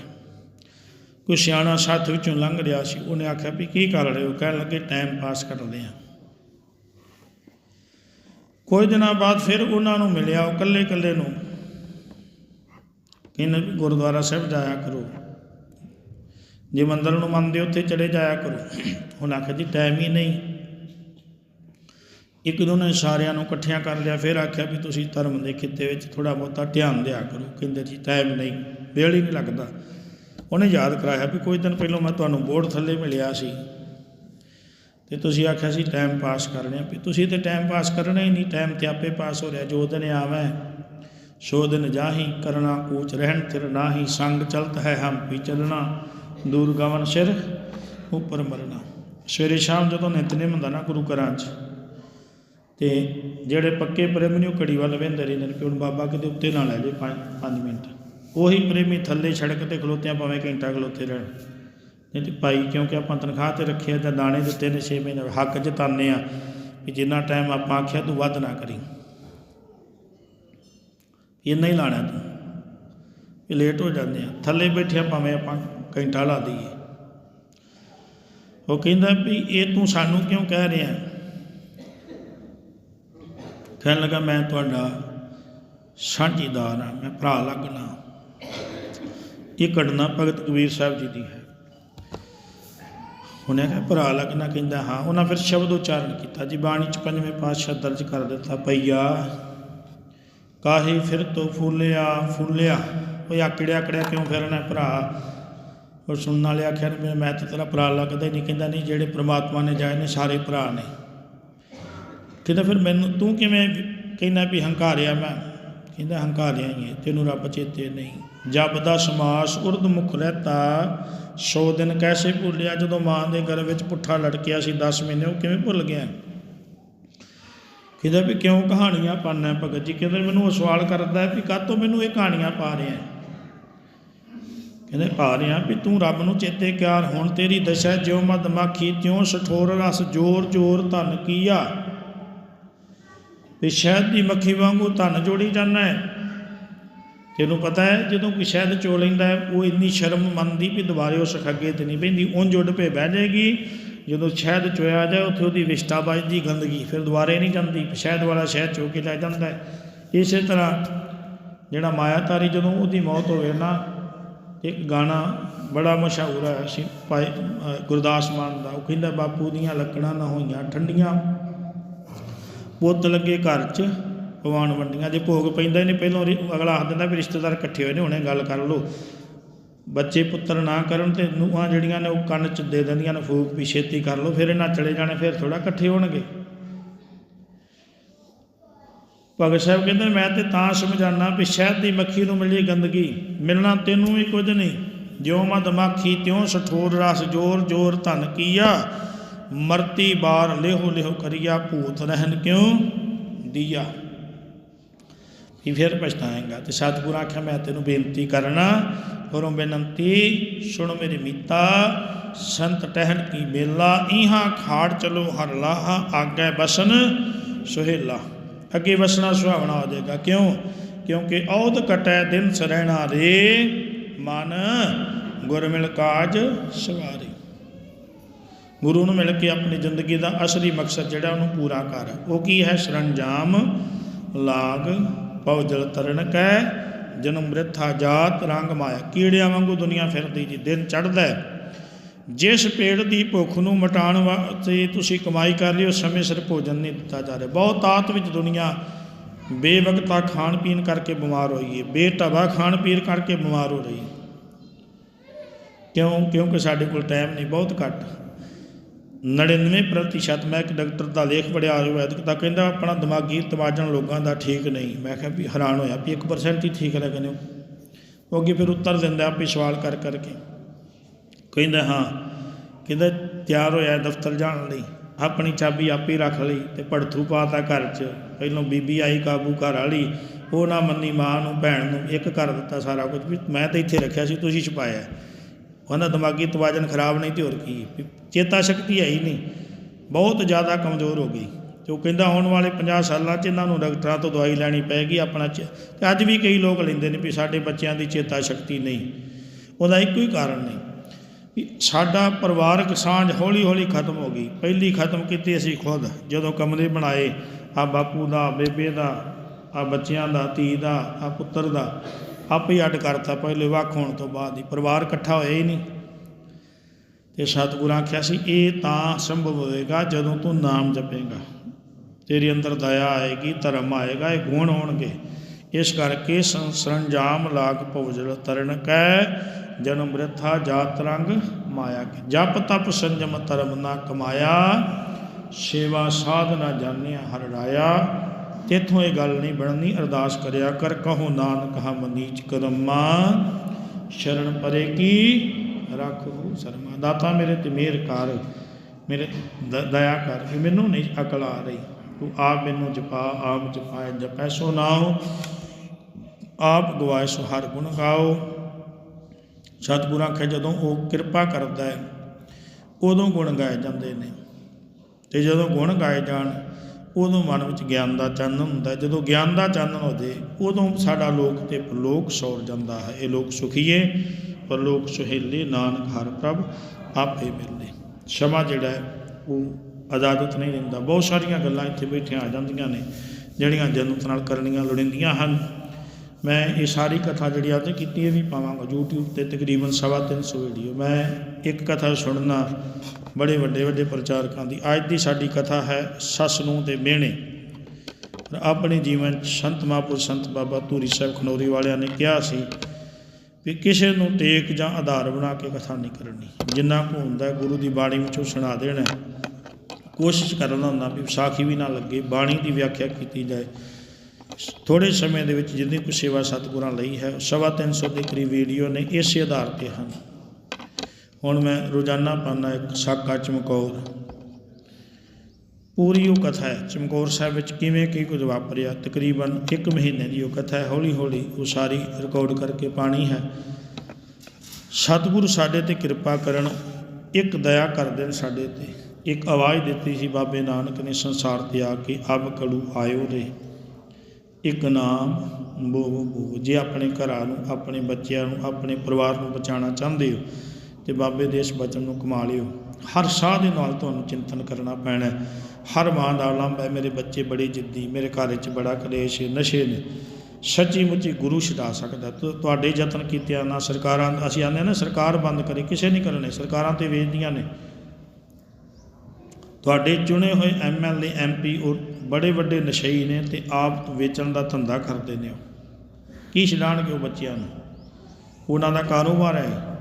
ਕੋਈ ਸਿਆਣਾ ਸਾਥ ਵਿੱਚੋਂ ਲੰਘ ਰਿਹਾ ਸੀ, ਉਹਨੇ ਆਖਿਆ ਵੀ ਕੀ ਕਰ ਰਹੇ ਹੋ? ਕਹਿਣ ਲੱਗੇ ਟਾਈਮ ਪਾਸ ਕਰਦੇ ਆ ਕੁਝ ਦਿਨਾਂ ਬਾਅਦ ਫਿਰ ਉਹਨਾਂ ਨੂੰ ਮਿਲਿਆ, ਉਹ ਇਕੱਲੇ ਇਕੱਲੇ ਨੂੰ ਕਹਿੰਦੇ ਵੀ ਗੁਰਦੁਆਰਾ ਸਾਹਿਬ ਜਾਇਆ ਕਰੋ। ਜੇ ਮੰਦਰ ਨੂੰ ਮੰਨਦੇ ਉੱਥੇ ਚਲੇ ਜਾਇਆ ਕਰੋ। ਉਹਨਾਂ ਆਖਿਆ ਜੀ ਟਾਈਮ ਹੀ ਨਹੀਂ। ਇੱਕ ਦੋ ਨੇ ਇਸ਼ਾਰਿਆਂ ਨੂੰ ਇਕੱਠਿਆਂ ਕਰ ਲਿਆ, ਫਿਰ ਆਖਿਆ ਵੀ ਤੁਸੀਂ ਧਰਮ ਦੇ ਖਿੱਤੇ ਵਿੱਚ ਥੋੜਾ ਬਹੁਤਾ ਧਿਆਨ ਦਿਆ ਕਰੋ। ਕਹਿੰਦੇ ਜੀ ਟਾਈਮ ਨਹੀਂ, ਵੇਲ ਹੀ ਨਹੀਂ ਲੱਗਦਾ। ਉਹਨੇ ਯਾਦ ਕਰਾਇਆ ਵੀ ਕੁਝ ਦਿਨ ਪਹਿਲਾਂ ਮੈਂ ਤੁਹਾਨੂੰ ਬੋਰਡ ਥੱਲੇ ਮਿਲਿਆ ਸੀ। ਤੇ ਤੁਸੀਂ ਆਖਿਆ ਸੀ ਟਾਈਮ ਪਾਸ ਕਰਨੇ ਵੀ ਤੁਸੀਂ ਤੇ ਟਾਈਮ ਪਾਸ ਕਰਨਾ ਹੀ ਨਹੀਂ ਟਾਈਮ ਤੇ ਆਪੇ ਪਾਸ ਹੋ ਰਿਹਾ। ਜੋ ਦਿਨ ਆਵੇ, ਸੋ ਦਿਨ ਜਾਹੀ, ਕਰਨਾ ਕੂਚ ਰਹਿਣ ਥਿਰ ਨਾਹੀ। ਸੰਗ ਚਲਤ ਹੈ ਹਮ ਵੀ ਚੱਲਣਾ, ਦੂਰ ਗਵਨ ਸਿਰ ਉੱਪਰ ਮਰਨਾ। ਸਵੇਰੇ ਸ਼ਾਮ ਜਦੋਂ ਨਿਤਨੇਮ ਹੁੰਦਾ ਨਾ ਗੁਰੂ ਘਰਾਂ 'ਚ ਤੇ ਜਿਹੜੇ ਪੱਕੇ ਪ੍ਰੇਮੀ ਨੇ ਉਹ ਘੜੀ ਵੱਲ ਵੇਂਦੇ ਰਹਿੰਦੇ ਨੇ ਕਿ ਹੁਣ ਬਾਬਾ ਕਿਤੇ ਉੱਤੇ ਨਾ ਲੈ ਜੇ 5 ਮਿੰਟ। ਉਹੀ ਪ੍ਰੇਮੀ ਥੱਲੇ ਸੜਕ ਤੇ ਖਲੋਤਿਆਂ ਭਾਵੇਂ ਘੰਟਾ ਖਲੋਤੇ ਰਹਿਣ। ਨਹੀਂ ਤੇ ਭਾਈ, ਕਿਉਂਕਿ ਆਪਾਂ ਤਨਖਾਹ ਤੇ ਰੱਖਿਆ ਤਾਂ ਦਾਣੇ ਦਿੱਤੇ ਨੇ 6 ਮਹੀਨੇ, ਹੱਕ ਜਤਾਨੇ ਆ ਵੀ ਜਿੰਨਾ ਟਾਈਮ ਆਪਾਂ ਆਖਿਆ ਤੂੰ ਵੱਧ ਨਾ ਕਰੀ। ਇੰਨਾ ਹੀ ਲਾਣਾ ਤੂੰ। ਇਹ ਲੇਟ ਹੋ ਜਾਂਦੇ ਆ। ਥੱਲੇ ਬੈਠਿਆ ਭਾਵੇਂ ਆਪਾਂ ਘੰਟਾ ਲਾ ਦਈਏ। ਉਹ ਕਹਿੰਦਾ ਵੀ ਇਹ ਤੂੰ ਸਾਨੂੰ ਕਿਉਂ ਕਹਿ ਰਿਹਾ? ਕਹਿਣ ਲੱਗਾ, ਮੈਂ ਤੁਹਾਡਾ ਸਾਂਝੀਦਾਰ ਹਾਂ, ਮੈਂ ਭਰਾ ਲੱਗਣਾ ਇਹ ਘਟਨਾ ਭਗਤ ਕਬੀਰ ਸਾਹਿਬ ਜੀ ਦੀ ਹੈ। ਉਹਨੇ ਕਿਹਾ, ਭਰਾ ਲੱਗਣਾ? ਕਹਿੰਦਾ, ਹਾਂ। ਉਹਨਾਂ ਫਿਰ ਸ਼ਬਦ ਉਚਾਰਨ ਕੀਤਾ। ਜੀ, ਬਾਣੀ ਚ ਪੰਜਵੇਂ ਪਾਤਸ਼ਾਹ ਦਰਜ ਕਰ ਦਿੱਤਾ ਪਈਆ ਕਾਹੇ ਫਿਰ ਤੋਂ ਫੁੱਲਿਆ ਫੁੱਲਿਆ? ਉਹ ਆਕੜਿਆ ਆਕੜਿਆ, ਕਿਉਂ ਫਿਰਨਾ ਭਰਾ? ਉਹ ਸੁਣਨ ਵਾਲੇ ਆਖਿਆ ਨੇ ਮੈਂ ਤਾਂ ਤੇਰਾ ਭਰਾ ਲੱਗਦਾ ਹੀ ਨਹੀਂ। ਕਹਿੰਦਾ, ਨਹੀਂ, ਜਿਹੜੇ ਪ੍ਰਮਾਤਮਾ ਨੇ ਜਾਏ ਨੇ, ਸਾਰੇ ਭਰਾ ਨੇ। ਕਹਿੰਦਾ ਫਿਰ ਮੈਨੂੰ, ਤੂੰ ਕਿਵੇਂ ਕਹਿੰਦਾ ਵੀ ਹੰਕਾਰਿਆ ਮੈਂ? ਕਹਿੰਦਾ ਹੰਕਾਰਿਆ ਹੀ ਹੈ, ਤੈਨੂੰ ਰੱਬ ਚੇਤੇ ਨਹੀਂ। ਜਬ ਦਾ ਸਮਾਸ ਉਰਦ ਮੁਖ ਰਹਤਾ 100 ਦਿਨ ਕੈਸੇ ਭੁੱਲਿਆ? ਜਦੋਂ ਮਾਂ ਦੇ ਗਰਭ ਵਿੱਚ ਪੁੱਠਾ ਲਟਕਿਆ ਸੀ 10 ਮਹੀਨੇ, ਉਹ ਕਿਵੇਂ ਭੁੱਲ ਗਿਆ? ਕਹਿੰਦਾ ਵੀ ਕਿਉਂ ਕਹਾਣੀਆਂ ਪਾਣਾ ਭਗਤ ਜੀ? ਕਹਿੰਦੇ ਮੈਨੂੰ ਉਹ ਸਵਾਲ ਕਰਦਾ ਹੈ ਵੀ ਕਾਹਤੋਂ ਮੈਨੂੰ ਇਹ ਕਹਾਣੀਆਂ ਪਾ ਰਿਹਾ ਕਹਿੰਦੇ ਪਾ ਰਿਹਾ ਵੀ ਤੂੰ ਰੱਬ ਨੂੰ ਚੇਤੇ ਕਿਆਰ ਹੁਣ ਤੇਰੀ ਦਸ਼ਾ ਜਿਉ ਮਦ ਮੱਖੀ, ਤਿਉ ਸਠੋਰ ਰਸ ਜੋਰ ਜੋਰ ਧਨ ਕੀਆ। ਵੀ ਸ਼ਹਿਦ ਦੀ ਮੱਖੀ ਵਾਂਗੂ ਧਨ ਜੋੜੀ ਜਾਂਦਾ ਹੈ। ਤੈਨੂੰ ਪਤਾ ਹੈ, ਜਦੋਂ ਕੋਈ ਸ਼ਹਿਦ ਚੋ ਲੈਂਦਾ ਹੈ, ਉਹ ਇੰਨੀ ਸ਼ਰਮ ਮੰਨਦੀ ਵੀ ਦੁਬਾਰੇ ਉਸ ਖੱਗੇ ਤੇ ਨਹੀਂ ਬਹਿੰਦੀ ਉਂਝ ਉੱਡ ਪੇ ਬਹਿ ਜਾਏਗੀ। ਜਦੋਂ ਸ਼ਹਿਦ ਚੋਇਆ ਜਾਏ, ਉੱਥੇ ਉਹਦੀ ਵਿਸ਼ਟਾ ਵੱਜਦੀ ਗੰਦਗੀ, ਫਿਰ ਦੁਬਾਰੇ ਨਹੀਂ ਜਾਂਦੀ ਸ਼ਹਿਦ ਵਾਲਾ ਸ਼ਹਿਦ ਚੋ ਕੇ ਲੈ ਜਾਂਦਾ ਹੈ। ਇਸੇ ਤਰ੍ਹਾਂ ਜਿਹੜਾ ਮਾਇਆਤਾਰੀ ਜਦੋਂ ਉਹਦੀ ਮੌਤ ਹੋਵੇ ਨਾ, ਇੱਕ ਗਾਣਾ ਬੜਾ ਮਸ਼ਹੂਰ ਹੈ, ਸੀ, ਭਾਈ ਗੁਰਦਾਸ ਮਾਨ ਦਾ। ਉਹ ਕਹਿੰਦਾ, ਬਾਪੂ ਦੀਆਂ ਲੱਕੜਾਂ ਨਾ ਹੋਈਆਂ, ਠੰਡੀਆਂ ਪੁੱਤ ਲੱਗੇ ਘਰ 'ਚ ਪਵਾਨ ਵੰਡੀਆਂ ਜੇ ਭੋਗ ਪੈਂਦਾ ਹੀ ਨਹੀਂ, ਪਹਿਲਾਂ ਅਗਲਾ ਆਖ ਦਿੰਦਾ ਵੀ ਰਿਸ਼ਤੇਦਾਰ ਇਕੱਠੇ ਹੋਏ ਨੇ, ਹੁਣੇ ਗੱਲ ਕਰ ਲਓ। ਬੱਚੇ ਪੁੱਤਰ ਨਾ ਕਰਨ ਤੇ ਨੂੰਹਾਂ ਜਿਹੜੀਆਂ ਨੇ ਉਹ ਕੰਨ 'ਚ ਦੇ ਦਿੰਦੀਆਂ ਨੇ, ਫੂਕ ਵੀ ਛੇਤੀ ਕਰ ਲਓ, ਫਿਰ ਇਹਨਾਂ ਚਲੇ ਜਾਣੇ, ਫਿਰ ਥੋੜਾ ਇਕੱਠੇ ਹੋਣਗੇ। ਭਗਤ ਸਾਹਿਬ ਕਹਿੰਦੇ, ਮੈਂ ਤੇ ਤਾਂ ਸਮਝਾਨਾ ਵੀ ਸ਼ਹਿਦ ਦੀ ਮੱਖੀ ਨੂੰ ਮਿਲੀ ਗੰਦਗੀ, ਮਿਲਣਾ ਤੈਨੂੰ ਵੀ ਕੁਝ ਨਹੀਂ। ਜਿਉ ਮਦ ਮੱਖੀ, ਤਿਉ ਸਠੋਰ ਰਸ ਜੋਰ ਜੋਰ ਧਨ ਕੀਆ। ਮਰਤੀ ਬਾਰ ਲੇਹੋ ਲੇਹੋ ਕਰੀਆ, ਭੂਤ ਰਹਿਣ ਕਿਉਂ ਦੀਆ? ਵੀ ਫਿਰ ਪਛਤਾਏਗਾ ਤੇ ਸਤਿਗੁਰੂ ਆਖਿਆ, ਮੈਂ ਤੈਨੂੰ ਬੇਨਤੀ ਕਰਨਾ, ਕਰੋ ਬੇਨਤੀ, ਸੁਣ ਮੇਰੀ ਮੀਤਾ, ਸੰਤ ਟਹਿਣ ਕੀ ਮੇਲਾ ਇਹਾਂ ਖਾੜ ਚਲੋ ਹਰ ਲਾਹਾ, ਆਗੇ ਬਸਨ ਸੁਹੇਲਾ। ਅੱਗੇ ਵਸਣਾ ਸੁਹਾਵਣਾ ਹੋ ਜਾਏਗਾ, ਕਿਉਂ? ਕਿਉਂਕਿ ਔਦ ਕਟੈ ਦਿਨ ਸਰਹਿਣਾ ਰੇ, ਮਨ ਗੁਰਮਿਲ ਕਾਜ ਸਵਾਰੀ। ਗੁਰੂ ਨੂੰ ਮਿਲ ਕੇ ਆਪਣੀ ਜ਼ਿੰਦਗੀ ਦਾ ਅਸਲੀ ਮਕਸਦ ਜਿਹੜਾ ਉਹਨੂੰ ਪੂਰਾ ਕਰ। ਉਹ ਕੀ ਹੈ? ਸਰੰਜਾਮ, ਲਾਗ ਪਉਜਲ ਤਰਨ ਕੈ, ਜਨਮ ਮ੍ਰਿਥਾ ਜਾਤ ਰੰਗ ਮਾਇਆ। ਕੀੜਿਆਂ ਵਾਂਗੂ ਦੁਨੀਆ ਫਿਰਦੀ ਜੀ, ਦਿਨ ਚੜ੍ਹਦਾ ਜਿਸ ਪੇੜ ਦੀ ਭੁੱਖ ਨੂੰ ਮਟਾਉਣ ਵਾਸਤੇ ਤੁਸੀਂ ਕਮਾਈ ਕਰ ਰਹੇ ਹੋ, ਸਮੇਂ ਸਿਰ ਭੋਜਨ ਨਹੀਂ ਦਿੱਤਾ ਜਾ ਰਿਹਾ। ਬਹੁਤ ਤਾਤ ਵਿੱਚ ਦੁਨੀਆ ਬੇਵਕਤਾ ਖਾਣ ਪੀਣ ਕਰਕੇ ਬਿਮਾਰ ਹੋਈ ਹੈ ਬੇਟਵਾ ਖਾਣ ਪੀਣ ਕਰਕੇ ਬਿਮਾਰ ਹੋ ਰਹੀ ਕਿਉਂ? ਕਿਉਂਕਿ ਸਾਡੇ ਕੋਲ ਟਾਈਮ ਨਹੀਂ, ਬਹੁਤ ਘੱਟ। 99% ਮੈਂ ਇੱਕ ਡਾਕਟਰ ਦਾ ਲੇਖ ਪੜਿਆ ਆਯੁਰਵੈਦਿਕ ਦਾ, ਕਹਿੰਦਾ ਆਪਣਾ ਦਿਮਾਗੀ ਤਵਾਜਨ ਲੋਕਾਂ ਦਾ ਠੀਕ ਨਹੀਂ। ਮੈਂ ਕਿਹਾ ਵੀ ਹੈਰਾਨ ਹੋਇਆ ਵੀ 1% ਹੀ ਠੀਕ ਲੱਗੇ ਨੇ ਉਹ। ਅੱਗੇ ਫਿਰ ਉੱਤਰ ਦਿੰਦਾ ਆਪੇ ਸਵਾਲ ਕਰ ਕਰਕੇ। ਕਹਿੰਦਾ ਹਾਂ, ਕਹਿੰਦਾ ਤਿਆਰ ਹੋਇਆ ਦਫ਼ਤਰ ਜਾਣ ਲਈ, ਆਪਣੀ ਚਾਬੀ ਆਪੇ ਰੱਖ ਲਈ ਤੇ ਪੜਥੂ ਪਾਤਾ ਘਰ 'ਚ। ਪਹਿਲੋਂ ਬੀਬੀ ਆਈ ਕਾਬੂ ਘਰ ਵਾਲੀ, ਉਹ ਨਾ ਮੰਨੀ ਮਾਂ ਨੂੰ, ਭੈਣ ਨੂੰ, ਇੱਕ ਕਰ ਦਿੱਤਾ ਸਾਰਾ ਕੁਝ। ਵੀ ਮੈਂ ਤਾਂ ਇੱਥੇ ਰੱਖਿਆ ਸੀ, ਤੁਸੀਂ ਛੁਪਾਇਆ। ਉਹਨਾਂ ਦਿਮਾਗੀ ਤਵਾਜਨ ਖਰਾਬ ਨਹੀਂ ਤੇ ਹੋਰ ਕੀ? ਵੀ ਚੇਤਾ ਸ਼ਕਤੀ ਹੈ ਹੀ ਨਹੀਂ। ਬਹੁਤ ਜ਼ਿਆਦਾ ਕਮਜ਼ੋਰ ਹੋ ਗਈ। ਤੇ ਉਹ ਕਹਿੰਦਾ, ਆਉਣ ਵਾਲੇ 50 ਸਾਲਾਂ 'ਚ ਇਹਨਾਂ ਨੂੰ ਡਾਕਟਰਾਂ ਤੋਂ ਦਵਾਈ ਲੈਣੀ ਪਏਗੀ ਆਪਣਾ ਚ- ਤੇ ਅੱਜ ਵੀ ਕਈ ਲੋਕ ਲੈਂਦੇ ਨੇ ਵੀ ਸਾਡੇ ਬੱਚਿਆਂ ਦੀ ਚੇਤਾ ਸ਼ਕਤੀ ਨਹੀਂ। ਉਹਦਾ ਇੱਕੋ ਹੀ ਕਾਰਨ ਨਹੀਂ। ਵੀ ਸਾਡਾ ਪਰਿਵਾਰਕ ਸਾਂਝ ਹੌਲੀ ਹੌਲੀ ਖਤਮ ਹੋ ਗਈ। ਪਹਿਲੀ ਖਤਮ ਕੀਤੀ ਅਸੀਂ ਖੁਦ। ਜਦੋਂ ਕਮਰੇ ਬਣਾਏ, ਆ ਬਾਪੂ ਦਾ, ਬੇਬੇ ਦਾ, ਆ ਬੱਚਿਆਂ ਦਾ, ਧੀ ਦਾ, ਆ ਪੁੱਤਰ ਦਾ ਆਪੇ ਹੀ ਅੱਡ ਕਰਤਾ, ਪਹਿਲੇ ਵੱਖ ਹੋਣ ਤੋਂ ਬਾਅਦ ਹੀ। ਪਰਿਵਾਰ ਇਕੱਠਾ ਹੋਇਆ ਹੀ ਨਹੀਂ। ਤੇ ਸਤਿਗੁਰਾਂ ਆਖਿਆ ਸੀ, ਇਹ ਤਾਂ ਸੰਭਵ ਹੋਏਗਾ ਜਦੋਂ ਤੂੰ ਨਾਮ ਜਪੇਗਾ। ਤੇਰੇ ਅੰਦਰ ਦਇਆ ਆਏਗੀ, ਧਰਮ ਆਏਗਾ, ਇਹ ਗੁਣ ਹੋਣਗੇ। ਇਸ ਕਰਕੇ ਸੰ- ਲਾਗ ਭਉਜਲ ਤਰਨ ਕੈ, ਜਨਮ ਮ੍ਰਿਥਾ ਜਾਤ ਰੰਗ ਮਾਇਆ ਕੇ। ਜਪ ਤਪ ਸੰਜਮ ਧਰਮ ਨਾ ਕਮਾਇਆ, ਸੇਵਾ ਸਾਧਨਾ ਜਾਣਿਆ ਹਰ ਰਾਇਆ। ਤੇਥੋਂ ਇਹ ਗੱਲ ਨਹੀਂ ਬਣਨੀ, ਅਰਦਾਸ ਕਰਿਆ ਕਰ, ਕਹੋ ਨਾਨਕ, ਹਮ ਨੀਚ ਕਰਮਾ ਸ਼ਰਨ ਪਰੇ ਕੀ? ਰੱਖੋ ਸਰਮਾ। ਦਾਤਾ ਮੇਰੇ ਤੇ ਮਿਹਰ ਕਰ, ਮੇਰੇ ਦ- ਦਇਆ ਕਰ ਕਿ ਮੈਨੂੰ ਨਹੀਂ ਅਕਲ ਆ ਰਹੀ। ਤੂੰ ਆਪ ਮੈਨੂੰ ਜਪਾ, ਆਪ ਜਪਾਏ ਜਪੈ ਸੋ ਨਾਉ। ਆਪ ਗਵਾਏ ਸੋ ਹਰ ਗੁਣ ਗਾਓ। ਸਤਿਗੁਰਾਂ ਆਖਿਆ, ਜਦੋਂ ਉਹ ਕਿਰਪਾ ਕਰਦਾ ਹੈ, ਉਦੋਂ ਗੁਣ ਗਾਏ ਜਾਂਦੇ ਨੇ। ਤੇ ਜਦੋਂ ਗੁਣ ਗਾਏ ਜਾਣ ਉਦੋਂ ਮਨ ਵਿੱਚ ਗਿਆਨ ਦਾ ਚਾਨਣ ਹੁੰਦਾ ਜਦੋਂ ਗਿਆਨ ਦਾ ਚਾਨਣ ਹੋ ਜੇ ਉਦੋਂ ਸਾਡਾ ਲੋਕ ਤੇ ਪਰਲੋਕ ਸੌਰ ਜਾਂਦਾ ਹੈ। ਇਹ ਲੋਕ ਸੁਖੀਏ, ਪਰਲੋਕ ਸੁਹੇਲੇ, ਨਾਨਕ ਹਰ ਪ੍ਰਭ ਆਪੇ ਮਿਲਦੇ ਸਮਾਂ ਜਿਹੜਾ ਹੈ, ਉਹ ਆਜ਼ਾਦਤ ਨਹੀਂ ਦਿੰਦਾ। ਬਹੁਤ ਸਾਰੀਆਂ ਗੱਲਾਂ ਇੱਥੇ ਬੈਠੀਆਂ ਆ ਜਾਂਦੀਆਂ ਨੇ, ਜਿਹੜੀਆਂ ਜਨਤ ਨਾਲ ਕਰਨੀਆਂ ਲੋੜੀਂਦੀਆਂ ਹਨ। ਮੈਂ ਇਹ ਸਾਰੀ ਕਥਾ ਜਿਹੜੀ ਅੱਜ ਕੀਤੀ ਇਹ ਵੀ ਪਾਵਾਂਗਾ। YouTube ਤੇ ਤਕਰੀਬਨ ਸਵਾ ਤਿੰਨ ਸੌ ਵੀਡੀਓ ਮੈਂ ਇੱਕ ਕਥਾ ਸੁਣਨਾ ਬੜੇ ਵੱਡੇ ਵੱਡੇ ਪ੍ਰਚਾਰਕਾਂ ਦੀ। ਅੱਜ ਦੀ ਸਾਡੀ ਕਥਾ ਹੈ ਸੱਸ ਨੂੰ ਤੇ ਮਿਹਣੇ। ਆਪਣੇ ਜੀਵਨ 'ਚ ਸੰਤ ਮਹਾਂਪੁਰ ਸੰਤ ਬਾਬਾ ਧੂਰੀ ਸਾਹਿਬ ਖਨੌਰੀ ਵਾਲਿਆਂ ਨੇ ਕਿਹਾ ਸੀ ਵੀ ਕਿਸੇ ਨੂੰ ਟੇਕ ਜਾਂ ਆਧਾਰ ਬਣਾ ਕੇ ਕਥਾ ਨਹੀਂ ਕਰਨੀ। ਜਿੰਨਾ ਕੁ ਹੁੰਦਾ, ਗੁਰੂ ਦੀ ਬਾਣੀ ਵਿੱਚੋਂ ਸੁਣਾ ਦੇਣਾ। ਕੋਸ਼ਿਸ਼ ਕਰਨਾ ਹੁੰਦਾ ਵੀ ਵਿਸਾਖੀ ਵੀ ਨਾ ਲੱਗੇ, ਬਾਣੀ ਦੀ ਵਿਆਖਿਆ ਕੀਤੀ ਜਾਏ। ਥੋੜੇ ਸਮੇਂ ਦੇ ਵਿੱਚ ਜਿੰਨੀ ਕੁ ਸੇਵਾ ਸਤਿਗੁਰਾਂ ਲਈ ਹੈ, ਸਵਾ ਤਿੰਨ ਸੌ ਦੇ ਕਰੀਬ ਵੀਡੀਓ ਨੇ ਇਸੇ ਆਧਾਰ ਤੇ ਹਨ। ਹੁਣ ਮੈਂ ਰੋਜ਼ਾਨਾ ਪਾਉਂਦਾ ਇੱਕ ਸਾਕਾ ਚਮਕੌਰ। ਪੂਰੀ ਉਹ ਕਥਾ ਹੈ, ਚਮਕੌਰ ਸਾਹਿਬ ਵਿੱਚ ਕਿਵੇਂ ਕੀ ਕੁਝ ਵਾਪਰਿਆ, ਤਕਰੀਬਨ 1 ਮਹੀਨੇ ਦੀ ਉਹ ਕਥਾ ਹੈ ਹੌਲੀ ਹੌਲੀ ਉਹ ਸਾਰੀ ਰਿਕਾਰਡ ਕਰਕੇ ਪਾਣੀ ਹੈ। ਸਤਿਗੁਰੂ ਸਾਡੇ ਤੇ ਕਿਰਪਾ ਕਰਨ, ਇੱਕ ਦਇਆ ਕਰਦੇ ਨੇ ਸਾਡੇ ਤੇ, ਇੱਕ ਆਵਾਜ਼ ਦਿੱਤੀ ਸੀ ਬਾਬੇ ਨਾਨਕ ਨੇ ਸੰਸਾਰ ਤੇ ਆ ਕੇ, ਅਬ ਕਲੂ ਆਇਓ ਰੇ। ਇੱਕ ਨਾਮ ਬੋ ਬੋ ਜੇ ਆਪਣੇ ਘਰਾਂ ਨੂੰ, ਆਪਣੇ ਬੱਚਿਆਂ ਨੂੰ, ਆਪਣੇ ਪਰਿਵਾਰ ਨੂੰ ਬਚਾਉਣਾ ਚਾਹੁੰਦੇ ਹੋ, ਤੇ ਬਾਬੇ ਦੇ ਇਸ ਬਚਨ ਨੂੰ ਕਮਾ ਲਿਓ। ਹਰ ਸਾਹ ਦੇ ਨਾਲ ਤੁਹਾਨੂੰ ਚਿੰਤਨ ਕਰਨਾ ਪੈਣਾ ਹਰ ਮਾਂ ਦਾ ਆਲੰਬ ਹੈ, ਮੇਰੇ ਬੱਚੇ ਬੜੇ ਜਿੱਦੀ, ਮੇਰੇ ਘਰ ਵਿੱਚ ਬੜਾ ਕਲੇਸ਼ ਨਸ਼ੇ ਨੇ। ਸੱਚੀ ਮੁੱਚੀ ਗੁਰੂ ਛਡਾ ਸਕਦਾ ਤੁਹਾਡੇ ਯਤਨ ਕੀਤਿਆਂ ਨਾ ਸਰਕਾਰਾਂ, ਅਸੀਂ ਆਉਂਦੇ ਹਾਂ ਨਾ, ਸਰਕਾਰ ਬੰਦ ਕਰੇ, ਕਿਸੇ ਨਹੀਂ ਕਰਨੇ, ਸਰਕਾਰਾਂ ਤੇ ਵੇਚਦੀਆਂ ਨੇ। ਤੁਹਾਡੇ ਚੁਣੇ ਹੋਏ ਐਮਐਲਏ ਐਮਪੀ ਉਹ ਬੜੇ ਵੱਡੇ ਨਸ਼ਈ ਨੇ ਤੇ ਆਪ ਵੇਚਣ ਦਾ ਧੰਦਾ ਕਰਦੇ ਨੇ ਉਹ। ਕੀ ਛਡਾਣਗੇ ਉਹ ਬੱਚਿਆਂ ਨੂੰ? ਉਹਨਾਂ ਦਾ ਕਾਰੋਬਾਰ ਹੈ